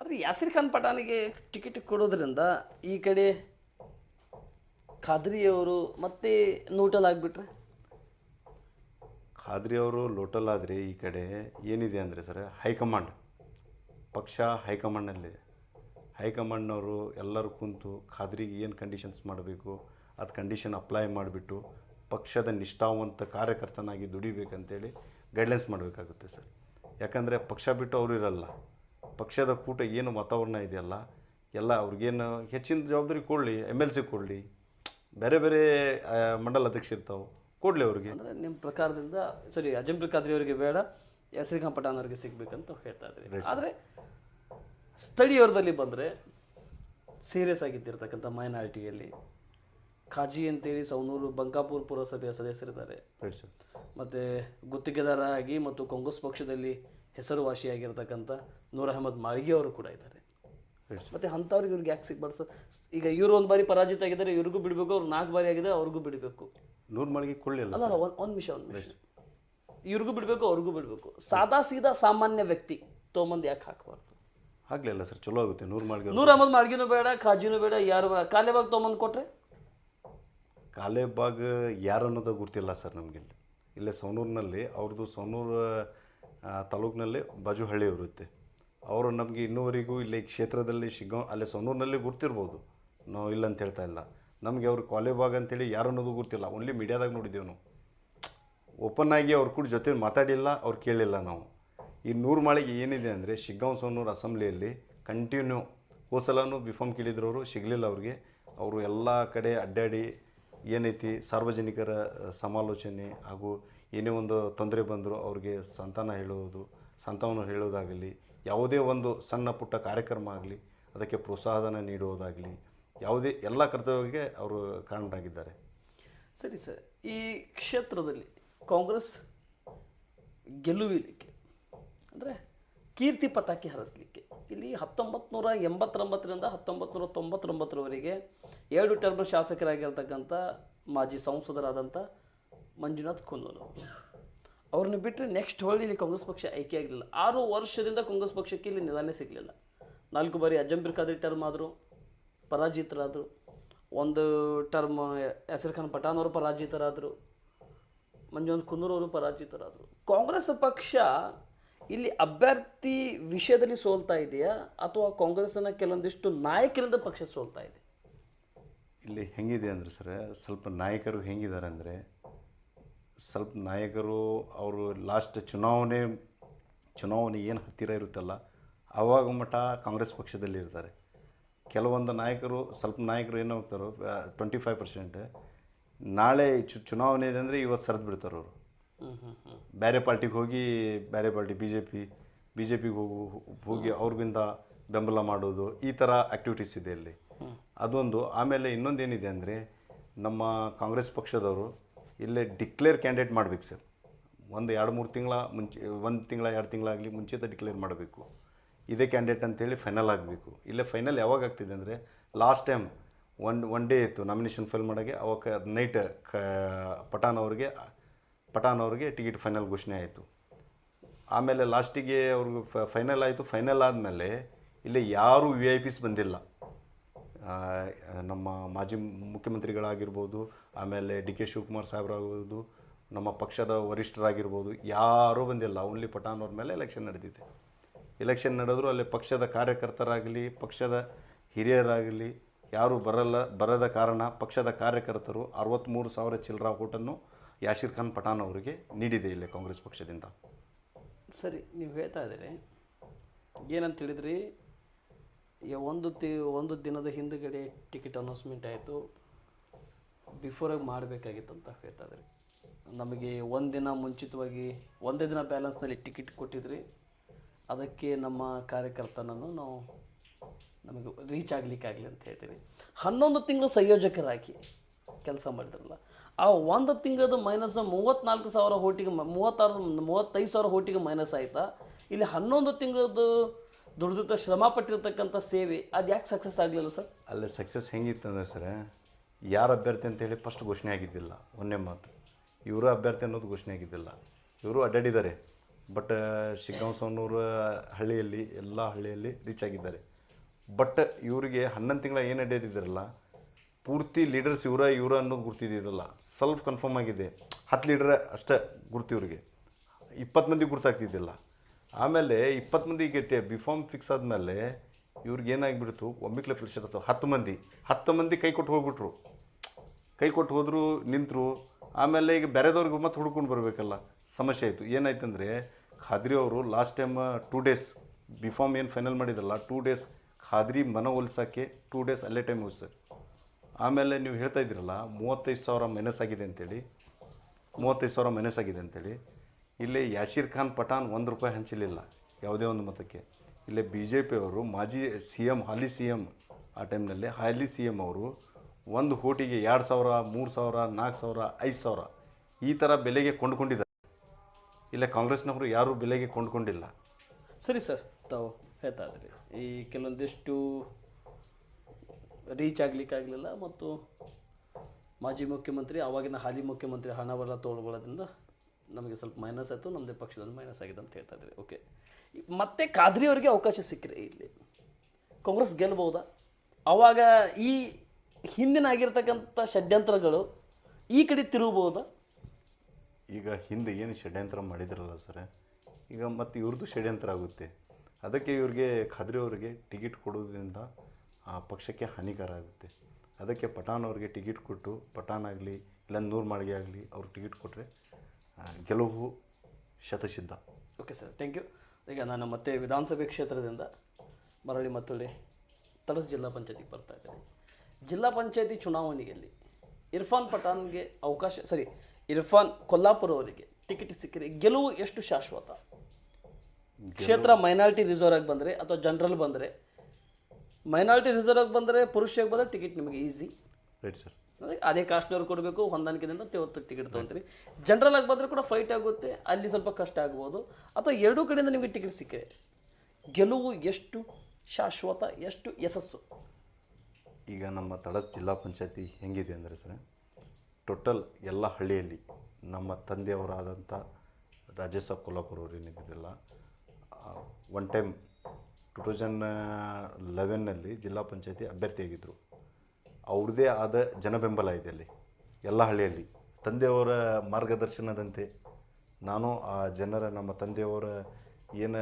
ಆದರೆ ಯಾಸಿರ್ ಖಾನ್ ಪಠಾನಿಗೆ ಟಿಕೆಟ್ ಕೊಡೋದ್ರಿಂದ ಈ ಕಡೆ ಖಾದ್ರಿಯವರು ಮತ್ತೆ ನೂಟಲ್ ಆಗಿಬಿಟ್ರೆ? ಖಾದ್ರಿ ಅವರು ಲೋಟಲ್ ಆದರೆ ಈ ಕಡೆ, ಏನಿದೆ ಅಂದರೆ ಸರ್, ಹೈಕಮಾಂಡ್, ಪಕ್ಷ ಹೈಕಮಾಂಡ್ನಲ್ಲಿದೆ ಹೈಕಮಾಂಡ್ನವರು ಎಲ್ಲರೂ ಕುಂತು ಖಾದ್ರಿಗೆ ಏನು ಕಂಡೀಷನ್ಸ್ ಮಾಡಬೇಕು, ಅದು ಕಂಡೀಷನ್ ಅಪ್ಲೈ ಮಾಡಿಬಿಟ್ಟು ಪಕ್ಷದ ನಿಷ್ಠಾವಂತ ಕಾರ್ಯಕರ್ತನಾಗಿ ದುಡಿಬೇಕಂತೇಳಿ ಗೈಡ್ಲೈನ್ಸ್ ಮಾಡಬೇಕಾಗುತ್ತೆ ಸರ್. ಯಾಕಂದರೆ ಪಕ್ಷ ಬಿಟ್ಟು ಅವರು ಇರಲ್ಲ. ಪಕ್ಷದ ಕೂಟ ಏನು ವಾತಾವರಣ ಇದೆಯಲ್ಲ, ಎಲ್ಲ ಅವ್ರಿಗೇನು ಹೆಚ್ಚಿನ ಜವಾಬ್ದಾರಿ ಕೊಡಲಿ ಎಂ ಎಲ್ ಸಿ ಕೊಡಲಿ. ಬೇರೆ ಬೇರೆ ಮಂಡಲ ಅಧ್ಯಕ್ಷ ಇರ್ತಾವೆ. ಕೊಡಲಿ ಅವ್ರಿಗೆ. ಅಂದರೆ ನಿಮ್ಮ ಪ್ರಕಾರದಿಂದ ಸರಿ ಅಜಂ ಖಾದ್ರಿ ಅವರಿಗೆ ಬೇಡ ಎಸ್ ಶ್ರೀಕಾಂತ ಪಠಾಣ್ ಅವರಿಗೆ ಸಿಗ್ಬೇಕಂತ ಹೇಳ್ತಾ ಇದ್ರಿ. ಆದರೆ ಸ್ಥಳೀಯರದಲ್ಲಿ ಬಂದರೆ ಸೀರಿಯಸ್ ಆಗಿದ್ದಿರ್ತಕ್ಕಂಥ ಮೈನಾರಿಟಿಯಲ್ಲಿ ಖಾಜಿ ಅಂತೇಳಿ ಸವನೂರು ಬಂಕಾಪುರ ಪುರಸಭೆಯ ಸದಸ್ಯರಿದ್ದಾರೆ. ಮತ್ತೆ ಗುತ್ತಿಗೆದಾರಾಗಿ ಮತ್ತು ಗುತ್ತಿಗೆದಾರರಾಗಿ ಮತ್ತು ಕಾಂಗ್ರೆಸ್ ಪಕ್ಷದಲ್ಲಿ ಹೆಸರುವಾಸಿಯಾಗಿರ್ತಕ್ಕಂಥ ನೂರ್ ಅಹಮದ್ ಮಾಳಿಗೆ ಅವರು ಕೂಡ ಇದ್ದಾರೆ. ಮತ್ತು ಅಂಥವ್ರಿಗೆ ಇವ್ರಿಗೆ ಯಾಕೆ ಸಿಗ್ಬಾರ್ದು ಸರ್ ಈಗ ಇವರು ಒಂದು ಬಾರಿ ಪರಾಜಿತ ಆಗಿದ್ದಾರೆ ಇವ್ರಿಗೂ ಬಿಡಬೇಕು ಅವ್ರು ನಾಲ್ಕು ಬಾರಿ ಆಗಿದೆ ಅವ್ರಿಗೂ ಬಿಡಬೇಕು. ನೂರು ಮಳಿಗೆ ಕೊಳ್ಳಿಲ್ಲ ಅಲ್ಲ ಒಂದು ಒಂದು ನಿಮಿಷ ಒಂದು ನಿಮಿಷ. ಇವ್ರಿಗೂ ಬಿಡಬೇಕು ಅವ್ರಿಗೂ ಬಿಡಬೇಕು. ಸಾದಾ ಸೀದಾ ಸಾಮಾನ್ಯ ವ್ಯಕ್ತಿ ತೊಗೊಂಬಂದು ಯಾಕೆ ಹಾಕಬಾರ್ದು? ಆಗಲಿಲ್ಲ ಸರ್ ಚಲೋ ಆಗುತ್ತೆ ನೂರು ಮಾಳಿಗೆ ನೂರು ಅಮ್ಮದ ಮಾಳ್ಗಿನೂ ಬೇಡ ಕಾಜಿನೂ ಬೇಡ ಯಾರು ಬೇಡ. ಕಾಲೇಬಾಗ್ ತೊಗೊಂಬಂದು ಕೊಟ್ರೆ? ಕಾಲೇಬಾಗ್ ಯಾರು ಅನ್ನೋದು ಗೊತ್ತಿಲ್ಲ ಸರ್ ನಮಗೆ ಇಲ್ಲಿ. ಇಲ್ಲೇ ಸೌನೂರಿನಲ್ಲಿ ಅವ್ರದ್ದು ಸೌನೂರು ತಾಲೂಕಿನಲ್ಲಿ ಬಾಜು ಹಳ್ಳಿ ಇರುತ್ತೆ ಅವರು ನಮಗೆ ಇನ್ನೂವರೆಗೂ ಇಲ್ಲಿ ಕ್ಷೇತ್ರದಲ್ಲಿ ಶಿಗ್ಗೋ ಅಲ್ಲೇ ಸೋನೂರಿನಲ್ಲಿ ಗುರ್ತಿರ್ಬೋದು. ನಾವು ಇಲ್ಲ ಅಂತ ಹೇಳ್ತಾ ಇಲ್ಲ. ನಮಗೆ ಅವ್ರು ಕಾಲೇಬಾಗ್ ಅಂತೇಳಿ ಯಾರು ಅನ್ನೋದು ಗೊತ್ತಿಲ್ಲ ಓನ್ಲಿ ಮೀಡಿಯಾದಾಗ ನೋಡಿದ್ದೇವೆ ನಾವು. ಓಪನ್ ಆಗಿ ಅವ್ರ ಕೂಡ ಜೊತೆ ಮಾತಾಡಿಲ್ಲ, ಅವ್ರು ಕೇಳಿಲ್ಲ ನಾವು. ಈ ನೂರು ಮಾಳಿಗೆ ಏನಿದೆ ಅಂದರೆ, ಶಿಗ್ಗಾಂವ್ ಸೋನೂರು ಅಸೆಂಬ್ಲಿಯಲ್ಲಿ ಕಂಟಿನ್ಯೂ ಹೋಸಲನೂ ಬಿಫಾಮ್ ಕೇಳಿದ್ರು ಅವರು ಸಿಗಲಿಲ್ಲ ಅವ್ರಿಗೆ. ಅವರು ಎಲ್ಲ ಕಡೆ ಅಡ್ಡಾಡಿ ಏನೈತಿ, ಸಾರ್ವಜನಿಕರ ಸಮಾಲೋಚನೆ ಹಾಗೂ ಏನೇ ಒಂದು ತೊಂದರೆ ಬಂದರೂ ಅವ್ರಿಗೆ ಸಂತಾನ ಹೇಳುವುದು ಸಂತಾನ ಹೇಳುವುದಾಗಲಿ ಯಾವುದೇ ಒಂದು ಸಣ್ಣ ಪುಟ್ಟ ಕಾರ್ಯಕ್ರಮ ಆಗಲಿ, ಅದಕ್ಕೆ ಪ್ರೋತ್ಸಾಹನ ನೀಡುವುದಾಗಲಿ, ಯಾವುದೇ ಎಲ್ಲ ಕರ್ತವ್ಯಕ್ಕೆ ಅವರು ಕಾರಣರಾಗಿದ್ದಾರೆ. ಸರಿ ಸರ್, ಈ ಕ್ಷೇತ್ರದಲ್ಲಿ ಕಾಂಗ್ರೆಸ್ ಗೆಲುವಿಲಿಕ್ಕೆ ಅಂದರೆ ಕೀರ್ತಿ ಪತಾಕಿ ಹರಿಸ್ಲಿಕ್ಕೆ, ಇಲ್ಲಿ ಹತ್ತೊಂಬತ್ತು ನೂರ ಎಂಬತ್ತೊಂಬತ್ತರಿಂದ ಹತ್ತೊಂಬತ್ತು ನೂರ ತೊಂಬತ್ತೊಂಬತ್ತರವರೆಗೆ ಎರಡು ಟರ್ಮ್ ಶಾಸಕರಾಗಿರ್ತಕ್ಕಂಥ ಮಾಜಿ ಸಂಸದರಾದಂಥ ಮಂಜುನಾಥ್ ಕುನ್ನೂರು. ಅವ್ರನ್ನ ಬಿಟ್ಟರೆ ನೆಕ್ಸ್ಟ್ ಹೊಳ್ಳಿ ಇಲ್ಲಿ ಕಾಂಗ್ರೆಸ್ ಪಕ್ಷ ಆಯ್ಕೆ ಆಗಲಿಲ್ಲ ಆರು ವರ್ಷದಿಂದ ಕಾಂಗ್ರೆಸ್ ಪಕ್ಷಕ್ಕೆ ಇಲ್ಲಿ ನಿಧಾನ ಸಿಗಲಿಲ್ಲ. ನಾಲ್ಕು ಬಾರಿ ಅಜಂಬೀರ್ ಖಾದ್ರಿ ಟರ್ಮ್ ಆದರು, ಪರಾಜಿತರಾದರು. ಒಂದು ಟರ್ಮ್ ಯಾಸಿರ್ ಖಾನ್ ಪಠಾಣ್ ಅವರು ಪರಾಜಿತರಾದರು. ಮಂಜುನಾಥ್ ಕುನ್ನೂರವರು ಪರಾಜಿತರಾದರು. ಕಾಂಗ್ರೆಸ್ ಪಕ್ಷ ಇಲ್ಲಿ ಅಭ್ಯರ್ಥಿ ವಿಷಯದಲ್ಲಿ ಸೋಲ್ತಾ ಇದೆಯಾ? ಅಥವಾ ಕಾಂಗ್ರೆಸ್ನ ಕೆಲವೊಂದಿಷ್ಟು ನಾಯಕರಿಂದ ಪಕ್ಷ ಸೋಲ್ತಾ ಇದೆ? ಇಲ್ಲಿ ಹೆಂಗಿದೆ ಅಂದರೆ ಸರ್, ಸ್ವಲ್ಪ ನಾಯಕರು ಹೆಂಗಿದ್ದಾರೆ ಅಂದರೆ ಸ್ವಲ್ಪ ನಾಯಕರು ಅವರು ಲಾಸ್ಟ್ ಚುನಾವಣೆ ಚುನಾವಣೆ ಏನು ಹತ್ತಿರ ಇರುತ್ತಲ್ಲ ಆವಾಗ ಮಠ ಕಾಂಗ್ರೆಸ್ ಪಕ್ಷದಲ್ಲಿ ಇರ್ತಾರೆ. ಕೆಲವೊಂದು ನಾಯಕರು, ಸ್ವಲ್ಪ ನಾಯಕರು ಏನು ಹೋಗ್ತಾರೋ ಟ್ವೆಂಟಿ ಫೈವ್ ಪರ್ಸೆಂಟ್ ನಾಳೆ ಚು, ಚುನಾವಣೆ ಇದೆ ಅಂದರೆ ಇವತ್ತು ಸರಿದು ಬಿಡ್ತಾರೆ ಅವರು. ಬೇರೆ ಪಾರ್ಟಿಗೆ ಹೋಗಿ, ಬೇರೆ party B J P B J ಪಿಗೆ ಹೋಗು, ಹೋಗಿ ಅವ್ರಿಗಿಂತ ಬೆಂಬಲ ಮಾಡೋದು, ಈ ಥರ ಆ್ಯಕ್ಟಿವಿಟೀಸ್ ಇದೆ ಇಲ್ಲಿ ಅದೊಂದು. ಆಮೇಲೆ ಇನ್ನೊಂದು ಏನಿದೆ ಅಂದರೆ ನಮ್ಮ ಕಾಂಗ್ರೆಸ್ ಪಕ್ಷದವರು ಇಲ್ಲೇ ಡಿಕ್ಲೇರ್ ಕ್ಯಾಂಡಿಡೇಟ್ ಮಾಡಬೇಕು ಸರ್. ಒಂದು ಎರಡು ಮೂರು ತಿಂಗಳ ಮುಂಚೆ, ಒಂದು ತಿಂಗಳ, ಎರಡು ತಿಂಗಳಾಗಲಿ ಮುಂಚಿತ ಡಿಕ್ಲೇರ್ ಮಾಡಬೇಕು. ಇದೇ ಕ್ಯಾಂಡಿಡೇಟ್ ಅಂತೇಳಿ ಫೈನಲ್ ಆಗಬೇಕು. ಇಲ್ಲೇ ಫೈನಲ್ ಯಾವಾಗ ಆಗ್ತಿದೆ ಅಂದರೆ last time one one day ಇತ್ತು ನಾಮಿನೇಷನ್ ಫೈಲ್ ಮಾಡೋಕ್ಕೆ ಅವಾಗ ನೈಟ್ ಕ, ಪಠಾಣ್ ಅವ್ರಿಗೆ ಪಠಾಣ್ ಅವ್ರಿಗೆ ಟಿಕೆಟ್ ಫೈನಲ್ ಘೋಷಣೆ ಆಯಿತು. ಆಮೇಲೆ ಲಾಸ್ಟಿಗೆ ಅವ್ರಿಗೆ ಫೈನಲ್ ಆಯಿತು. ಫೈನಲ್ ಆದಮೇಲೆ ಇಲ್ಲಿ ಯಾರೂ ವಿ ಐ ಪಿಸ್ ಬಂದಿಲ್ಲ. ನಮ್ಮ ಮಾಜಿ ಮುಖ್ಯಮಂತ್ರಿಗಳಾಗಿರ್ಬೋದು, ಆಮೇಲೆ ಡಿ ಕೆ ಶಿವಕುಮಾರ್ ಸಾಹೇಬರಾಗಿರ್ಬೋದು, ನಮ್ಮ ಪಕ್ಷದ ವರಿಷ್ಠರಾಗಿರ್ಬೋದು, ಯಾರೂ ಬಂದಿಲ್ಲ. ಓನ್ಲಿ ಪಠಾಣ್ ಅವ್ರ ಮೇಲೆ ಎಲೆಕ್ಷನ್ ನಡೆದಿದೆ ಎಲೆಕ್ಷನ್ ನಡೆದರೂ ಅಲ್ಲಿ ಪಕ್ಷದ ಕಾರ್ಯಕರ್ತರಾಗಲಿ, ಪಕ್ಷದ ಹಿರಿಯರಾಗಲಿ, ಯಾರೂ ಬರಲ್ಲ, ಬರದ ಕಾರಣ ಪಕ್ಷದ ಕಾರ್ಯಕರ್ತರು ಅರವತ್ತ್ಮೂರು ಸಾವಿರ ಚಿಲ್ಲರ ಓಟನ್ನು ಯಾಶೀರ್ ಖಾನ್ ಪಠಾಣ್ ಅವರಿಗೆ ನೀಡಿದೆ ಇಲ್ಲಿ ಕಾಂಗ್ರೆಸ್ ಪಕ್ಷದಿಂದ. ಸರಿ, ನೀವು ಹೇಳ್ತಾ ಇದ್ದೀರಿ. ಏನಂತ ಹೇಳಿದ್ರಿ? ಒಂದು ತಿ, ಒಂದು ದಿನದ ಹಿಂದುಗಡೆ ಟಿಕೆಟ್ ಅನೌನ್ಸ್ಮೆಂಟ್ ಆಯಿತು. ಬಿಫೋರಾಗಿ ಮಾಡಬೇಕಾಗಿತ್ತು ಅಂತ ಹೇಳ್ತಾ ನಮಗೆ ಒಂದು ದಿನ ಮುಂಚಿತವಾಗಿ, ಒಂದೇ ದಿನ ಬ್ಯಾಲೆನ್ಸ್ನಲ್ಲಿ ಟಿಕೆಟ್ ಕೊಟ್ಟಿದ್ರಿ. ಅದಕ್ಕೆ ನಮ್ಮ ಕಾರ್ಯಕರ್ತನನ್ನು ನಾವು ನಮಗೆ ರೀಚ್ ಆಗಲಿಕ್ಕಾಗಲಿ ಅಂತ ಹೇಳ್ತೀವಿ ಹನ್ನೊಂದು ತಿಂಗಳು ಸಂಯೋಜಕರಾಗಿ ಕೆಲಸ ಮಾಡಿದ್ರಲ್ಲ, ಆ ಒಂದು ತಿಂಗಳದ ಮೈನಸ್ ಮೂವತ್ತ್ನಾಲ್ಕು ಸಾವಿರ ಹೋಟಿಗೆ ಮೂವತ್ತಾರು, ಮೂವತ್ತೈದು ಸಾವಿರ ಹೋಟಿಗೆ ಮೈನಸ್ ಆಯಿತಾ? ಇಲ್ಲಿ ಹನ್ನೊಂದು ತಿಂಗಳದ್ದು ದುಡಿದ ಶ್ರಮ ಪಟ್ಟಿರ್ತಕ್ಕಂಥ ಸೇವೆ ಅದು ಯಾಕೆ ಸಕ್ಸಸ್ ಆಗಲಿಲ್ಲ ಸರ್? ಅಲ್ಲೇ ಸಕ್ಸಸ್ ಹೆಂಗಿತ್ತು ಅಂದರೆ ಸರ್, ಯಾರು ಅಭ್ಯರ್ಥಿ ಅಂತೇಳಿ ಫಸ್ಟ್ ಘೋಷಣೆ ಆಗಿದ್ದಿಲ್ಲ, ಒಂದೇ ಮಾತು. ಇವರು ಅಭ್ಯರ್ಥಿ ಅನ್ನೋದು ಘೋಷಣೆ ಆಗಿದ್ದಿಲ್ಲ. ಇವರು ಅಡ್ಡಾಡಿದ್ದಾರೆ. ಬಟ್ ಶಿಗ್ಗಾಂವ್ ಸವನೂರು ಹಳ್ಳಿಯಲ್ಲಿ, ಎಲ್ಲ ಹಳ್ಳಿಯಲ್ಲಿ ರೀಚ್ ಆಗಿದ್ದಾರೆ. ಬಟ್ ಇವರಿಗೆ ಹನ್ನೊಂದು ತಿಂಗಳ ಏನು ಅಡ್ಡಾಡಿದ್ದಾರಲ್ಲ, ಪೂರ್ತಿ ಲೀಡರ್ಸ್ ಇವರ ಇವರ ಅನ್ನೋದು ಗುರ್ತಿದ್ದಿದ್ದಲ್ಲ. ಸೆಲ್ಫ್ ಕನ್ಫರ್ಮ್ ಆಗಿದೆ. ಹತ್ತು ಲೀಡರ್ ಅಷ್ಟೇ ಗುರ್ತಿ ಇವರಿಗೆ. ಇಪ್ಪತ್ತು ಮಂದಿ ಗುರ್ತಾಗ್ತಿದ್ದಿಲ್ಲ. ಆಮೇಲೆ ಇಪ್ಪತ್ತು ಮಂದಿಗೆ ಬಿಫಾರ್ಮ್ ಫಿಕ್ಸ್ ಆದಮೇಲೆ ಇವ್ರಿಗೆ ಏನಾಗಿಬಿಡ್ತು? ಒಮ್ಮಿಕ್ಲೆ ಫಿಕ್ಸ್ ಇರ್ತವೆ ಹತ್ತು ಮಂದಿ. ಹತ್ತು ಮಂದಿ ಕೈ ಕೊಟ್ಟು ಹೋಗ್ಬಿಟ್ರು. ಕೈ ಕೊಟ್ಟು ಹೋದರು, ನಿಂತರು. ಆಮೇಲೆ ಈಗ ಬೇರೆದವ್ರಿಗೆ ಮತ್ತೆ ಹುಡ್ಕೊಂಡು ಬರಬೇಕಲ್ಲ. ಸಮಸ್ಯೆ ಆಯಿತು. ಏನಾಯ್ತಂದರೆ, ಖಾದ್ರಿ ಅವರು last time two days B form ಏನು ಫೈನಲ್ ಮಾಡಿದ್ರಲ್ಲ ಟೂ ಡೇಸ್ ಖಾದ್ರಿ ಮನ ಒಲಿಸೋಕ್ಕೆ ಟೂ ಡೇಸ್ ಅಲ್ಲೇ ಟೈಮ್ ಹೋಗಿ ಆಮೇಲೆ ನೀವು ಹೇಳ್ತಾ ಇದ್ದೀರಲ್ಲ, ಮೂವತ್ತೈದು ಸಾವಿರ ಮೈನಸ್ ಆಗಿದೆ ಅಂತೇಳಿ. ಮೂವತ್ತೈದು ಸಾವಿರ ಮೈನಸ್ ಆಗಿದೆ ಅಂತೇಳಿ. ಇಲ್ಲಿ ಯಾಶೀರ್ ಖಾನ್ ಪಠಾಣ್ ಒಂದು ರೂಪಾಯಿ ಹಂಚಲಿಲ್ಲ, ಯಾವುದೇ ಒಂದು ಮತಕ್ಕೆ. ಇಲ್ಲೇ ಬಿ ಜೆ ಪಿಯವರು ಮಾಜಿ ಸಿ ಎಂ ಹಾಲಿ ಸಿ ಎಂ ಆ ಟೈಮ್ನಲ್ಲಿ, ಹಾಲಿ ಸಿ ಎಂ ಅವರು ಒಂದು ಹೋಟಿಗೆ ಎರಡು ಸಾವಿರ, ಮೂರು ಸಾವಿರ, ನಾಲ್ಕು ಸಾವಿರ, ಐದು ಸಾವಿರ ಈ ಥರ ಬೆಲೆಗೆ ಕೊಂಡ್ಕೊಂಡಿದ್ದಾರೆ. ಇಲ್ಲೇ ಕಾಂಗ್ರೆಸ್ನವರು ಯಾರೂ ಬೆಲೆಗೆ ಕೊಂಡ್ಕೊಂಡಿಲ್ಲ. ಸರಿ ಸರ್, ತಾವು ಹೇಳ್ತಾ ಇದ್ರಿ ಈ ಕೆಲವೊಂದಿಷ್ಟು ರೀಚ್ ಆಗಲಿಕ್ಕಾಗಲಿಲ್ಲ ಮತ್ತು ಮಾಜಿ ಮುಖ್ಯಮಂತ್ರಿ, ಆವಾಗಿನ ಹಾಲಿ ಮುಖ್ಯಮಂತ್ರಿ ಹಣವೆಲ್ಲ ತೊಗೊಳ್ಳೋದ್ರಿಂದ ನಮಗೆ ಸ್ವಲ್ಪ ಮೈನಸ್ ಆಯಿತು ನಮ್ಮದೇ ಪಕ್ಷದಲ್ಲಿ ಮೈನಸ್ ಆಗಿದೆ ಅಂತ ಹೇಳ್ತಾ ಓಕೆ ಮತ್ತೆ ಖಾದ್ರಿ ಅವರಿಗೆ ಅವಕಾಶ ಸಿಕ್ಕರೆ ಇಲ್ಲಿ. ಕಾಂಗ್ರೆಸ್ ಗೆಲ್ಬೋದಾ ಆವಾಗ ಈ ಹಿಂದಿನ ಆಗಿರ್ತಕ್ಕಂಥ ಷಡ್ಯಂತ್ರಗಳು ಈ ಕಡೆ ತಿರುಗಬಹುದಾ? ಈಗ ಹಿಂದೆ ಏನು ಷಡ್ಯಂತ್ರ ಮಾಡಿದ್ರಲ್ಲ ಸರ್, ಈಗ ಮತ್ತು ಇವ್ರದ್ದು ಷಡ್ಯಂತ್ರ ಆಗುತ್ತೆ. ಅದಕ್ಕೆ ಇವ್ರಿಗೆ ಖಾದ್ರಿ ಅವರಿಗೆ ಟಿಕೆಟ್ ಕೊಡೋದ್ರಿಂದ ಆ ಪಕ್ಷಕ್ಕೆ ಹಾನಿಕರ ಆಗುತ್ತೆ. ಅದಕ್ಕೆ ಪಠಾಣ್ ಅವ್ರಿಗೆ ಟಿಕೆಟ್ ಕೊಟ್ಟು, ಪಠಾಣ್ ಆಗಲಿ, ಇಲ್ಲ ನೂರು ಮಾಳಿಗೆ ಆಗಲಿ ಅವ್ರಿಗೆ ಟಿಕೆಟ್ ಕೊಟ್ಟರೆ ಗೆಲುವು ಶತಸಿದ್ಧ. ಓಕೆ ಸರ್ ಥ್ಯಾಂಕ್ ಯು ಈಗ ನಾನು ಮತ್ತೆ ವಿಧಾನಸಭೆ ಕ್ಷೇತ್ರದಿಂದ ಮರಳಿ ಮತ್ತೊಳ್ಳಿ ತಳಸ್ ಜಿಲ್ಲಾ ಪಂಚಾಯತಿಗೆ ಬರ್ತಾ ಇದ್ದೇನೆ. ಜಿಲ್ಲಾ ಪಂಚಾಯತಿ ಚುನಾವಣೆಯಲ್ಲಿ ಇರ್ಫಾನ್ ಪಠಾನ್ಗೆ ಅವಕಾಶ ಸರಿ ಇರ್ಫಾನ್ ಕೊಲ್ಲಾಪುರ ಅವರಿಗೆ ಟಿಕೆಟ್ ಸಿಕ್ಕಿದೆ ಗೆಲುವು ಎಷ್ಟು ಶಾಶ್ವತ? ಕ್ಷೇತ್ರ ಮೈನಾರಿಟಿ ರಿಸರ್ವ್ ಆಗಿ ಬಂದರೆ ಅಥವಾ ಜನರಲ್ ಬಂದರೆ? ಮೈನಾರಿಟಿ ರಿಸರ್ವ್ ಆಗಿ ಬಂದರೆ ಪುರುಷರಿಗೆ ಬಂದರೆ ಟಿಕೆಟ್ ನಿಮಗೆ ಈಸಿ ರೈಟ್ ಸರ್ ಅದೇ ಕಾಸ್ಟ್ನವ್ರು ಕೊಡಬೇಕು, ಹೊಂದಾಣಿಕೆದಿಂದ ಇವತ್ತು ಟಿಕೆಟ್ ತೊಗೊಂತೀರಿ. ಜನರಲ್ ಆಗಿ ಬಂದರೆ ಕೂಡ ಫೈಟ್ ಆಗುತ್ತೆ, ಅಲ್ಲಿ ಸ್ವಲ್ಪ ಕಷ್ಟ ಆಗ್ಬೋದು. ಅಥವಾ ಎರಡೂ ಕಡೆಯಿಂದ ನಿಮಗೆ ಟಿಕೆಟ್ ಸಿಕ್ಕಿದೆ ಗೆಲುವು ಎಷ್ಟು, ಶಾಶ್ವತ ಎಷ್ಟು, ಯಶಸ್ಸು? ಈಗ ನಮ್ಮ ತಳ ಜಿಲ್ಲಾ ಪಂಚಾಯತಿ ಹೆಂಗಿದೆ ಅಂದರೆ ಸರ್ ಟೋಟಲ್ ಎಲ್ಲ ಹಳ್ಳಿಯಲ್ಲಿ ನಮ್ಮ ತಂದೆಯವರಾದಂಥ ರಾಜೇಶ ಕೊಲ್ಲಾಪುರ ಅವರು ಏನಿದ್ದಿಲ್ಲ ಒನ್ ಟೈಮ್ ಟು ತೌಸಂಡ್ ಲೆವೆನ್ನಲ್ಲಿ ಜಿಲ್ಲಾ ಪಂಚಾಯತಿ ಅಭ್ಯರ್ಥಿಯಾಗಿದ್ದರು ಅವ್ರದ್ದೇ ಆದ ಜನಬೆಂಬಲ ಇದೆ ಅಲ್ಲಿ ಎಲ್ಲ ಹಳ್ಳಿಯಲ್ಲಿ. ತಂದೆಯವರ ಮಾರ್ಗದರ್ಶನದಂತೆ ನಾನು ಆ ಜನರ ನಮ್ಮ ತಂದೆಯವರ ಏನು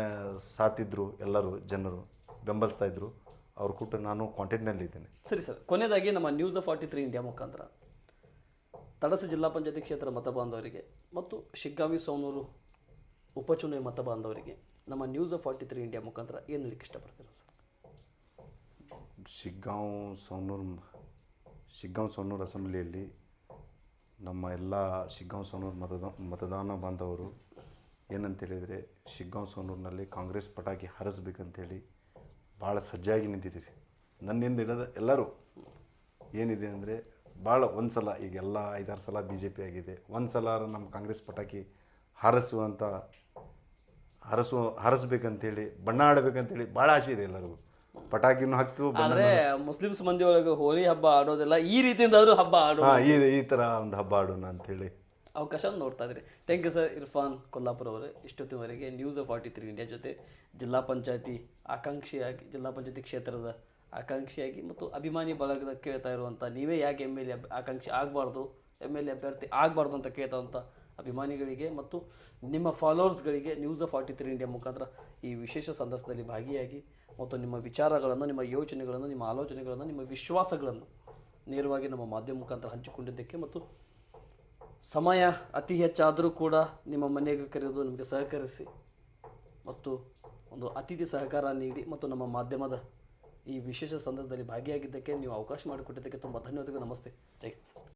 ಸಾತಿದ್ರು ಎಲ್ಲರೂ ಜನರು ಬೆಂಬಲಿಸ್ತಾ ಇದ್ದರು ಅವ್ರ ಕೂಟ ನಾನು ಕಾಂಟ್ಯಾಕ್ಟ್ನಲ್ಲಿದ್ದೇನೆ ಸರಿ ಸರ್ ಕೊನೆಯದಾಗಿ ನಮ್ಮ ನ್ಯೂಸ್ ಫಾರ್ಟಿ ತ್ರೀ ಇಂಡಿಯಾ ಮುಖಾಂತರ. ತಡಸ ಜಿಲ್ಲಾ ಪಂಚಾಯತಿ ಕ್ಷೇತ್ರ ಮತ ಬಾಂಧವರಿಗೆ ಮತ್ತು ಶಿಗ್ಗಾವಿ ಸೌನೂರು ಉಪಚುನಾವಣೆ ಮತ ಬಾಂಧವರಿಗೆ ನಮ್ಮ ನ್ಯೂಸ್ ಫಾರ್ಟಿ ತ್ರೀ ಇಂಡಿಯಾ ಮುಖಾಂತರ ಏನು ಹೇಳಲಿಕ್ಕೆ ಇಷ್ಟಪಡ್ತೀರಾ ಸರ್? ಶಿಗ್ಗಾಂವ್ ಸೋನೂರು ಶಿಗ್ಗಾಂವ್ ಸೋನೂರು ಅಸೆಂಬ್ಲಿಯಲ್ಲಿ ನಮ್ಮ ಎಲ್ಲ ಶಿಗ್ಗಾಂವ್ ಸೋನೂರು ಮತದಾ, ಮತದಾನ ಬಾಂಧವರು ಏನಂತೇಳಿದರೆ ಶಿಗ್ಗಾಂವ್ ಸೋನೂರಿನಲ್ಲಿ ಕಾಂಗ್ರೆಸ್ ಪಟಾಕಿ ಹಾರಿಸ್ಬೇಕಂತೇಳಿ ಭಾಳ ಸಜ್ಜಾಗಿ ನಿಂತಿದ್ದೀವಿ ನನ್ನಿಂದ ಹಿಡಿದ ಎಲ್ಲರೂ ಏನಿದೆ ಅಂದರೆ ಭಾಳ ಒಂದು ಸಲ ಈಗ ಎಲ್ಲ ಐದಾರು ಸಲ ಬಿ ಜೆ ಪಿ ಆಗಿದೆ. ಒಂದು ಸಲ ನಮ್ಮ ಕಾಂಗ್ರೆಸ್ ಪಟಾಕಿ ಹಾರಿಸುವಂಥ ಹರಸು, ಹಾರಿಸ್ಬೇಕಂತೇಳಿ ಬಣ್ಣ ಆಡಬೇಕಂತೇಳಿ ಭಾಳ ಆಸೆ ಇದೆ ಎಲ್ಲರಿಗೂ. ಪಟಾಕಿನೂ ಹಾಕ್ತು ಅಂದ್ರೆ ಮುಸ್ಲಿಮ್ಸ್ ಮಂದಿ ಒಳಗೆ ಹೋಳಿ ಹಬ್ಬ ಆಡೋದಿಲ್ಲ ಈ ರೀತಿಯಿಂದ ಆದ್ರೂ ಹಬ್ಬ ಆಡೋ ಹಾಂ ಈ ಈ ಥರ ಒಂದು ಹಬ್ಬ ಆಡೋಣ ಹೇಳಿ ಅವಕಾಶ ನೋಡ್ತಾ ಇದ್ರಿ. Thank you sir Irfan Kollapura ಅವರು ಇಷ್ಟೊತ್ತಿನವರೆಗೆ ನ್ಯೂಸ್ ಫಾರ್ಟಿ ತ್ರೀ ಇಂಡಿಯಾ ಜೊತೆ ಜಿಲ್ಲಾ ಪಂಚಾಯತಿ ಆಕಾಂಕ್ಷಿಯಾಗಿ ಜಿಲ್ಲಾ ಪಂಚಾಯತಿ ಕ್ಷೇತ್ರದ ಆಕಾಂಕ್ಷಿಯಾಗಿ ಮತ್ತು ಅಭಿಮಾನಿ ಬಳಗದ ಕೇಳ್ತಾ ಇರುವಂಥ ನೀವೇ ಯಾಕೆ ಎಂ ಎಲ್ ಎ ಆಕಾಂಕ್ಷಿ ಆಗಬಾರ್ದು ಎಂ ಎಲ್ ಎ ಅಭ್ಯರ್ಥಿ ಆಗಬಾರ್ದು ಅಂತ ಕೇಳ್ತಾವಂಥ ಅಭಿಮಾನಿಗಳಿಗೆ ಮತ್ತು ನಿಮ್ಮ ಫಾಲೋವರ್ಸ್ಗಳಿಗೆ ನ್ಯೂಸ್ ಫಾರ್ಟಿ ತ್ರೀ ಇಂಡಿಯಾ ಮುಖಾಂತರ ಈ ವಿಶೇಷ ಸಂದರ್ಶನದಲ್ಲಿ ಭಾಗಿಯಾಗಿ ಮತ್ತು ನಿಮ್ಮ ವಿಚಾರಗಳನ್ನು, ನಿಮ್ಮ ಯೋಚನೆಗಳನ್ನು, ನಿಮ್ಮ ಆಲೋಚನೆಗಳನ್ನು, ನಿಮ್ಮ ವಿಶ್ವಾಸಗಳನ್ನು ನೇರವಾಗಿ ನಮ್ಮ ಮಾಧ್ಯಮ ಮುಖಾಂತರ ಹಂಚಿಕೊಂಡಿದ್ದಕ್ಕೆ ಮತ್ತು ಸಮಯ ಅತಿ ಹೆಚ್ಚಾದರೂ ಕೂಡ ನಿಮ್ಮ ಮನೆಗೆ ಕರೆದು ನಿಮಗೆ ಸಹಕರಿಸಿ ಮತ್ತು ಒಂದು ಅತಿಥಿ ಸಹಕಾರ ನೀಡಿ ಮತ್ತು ನಮ್ಮ ಮಾಧ್ಯಮದ ಈ ವಿಶೇಷ ಸಂದರ್ಭದಲ್ಲಿ ಭಾಗಿಯಾಗಿದ್ದಕ್ಕೆ ನೀವು ಅವಕಾಶ ಮಾಡಿಕೊಟ್ಟಿದ್ದಕ್ಕೆ ತುಂಬ ಧನ್ಯವಾದಗಳು. ನಮಸ್ತೆ. ಜೈ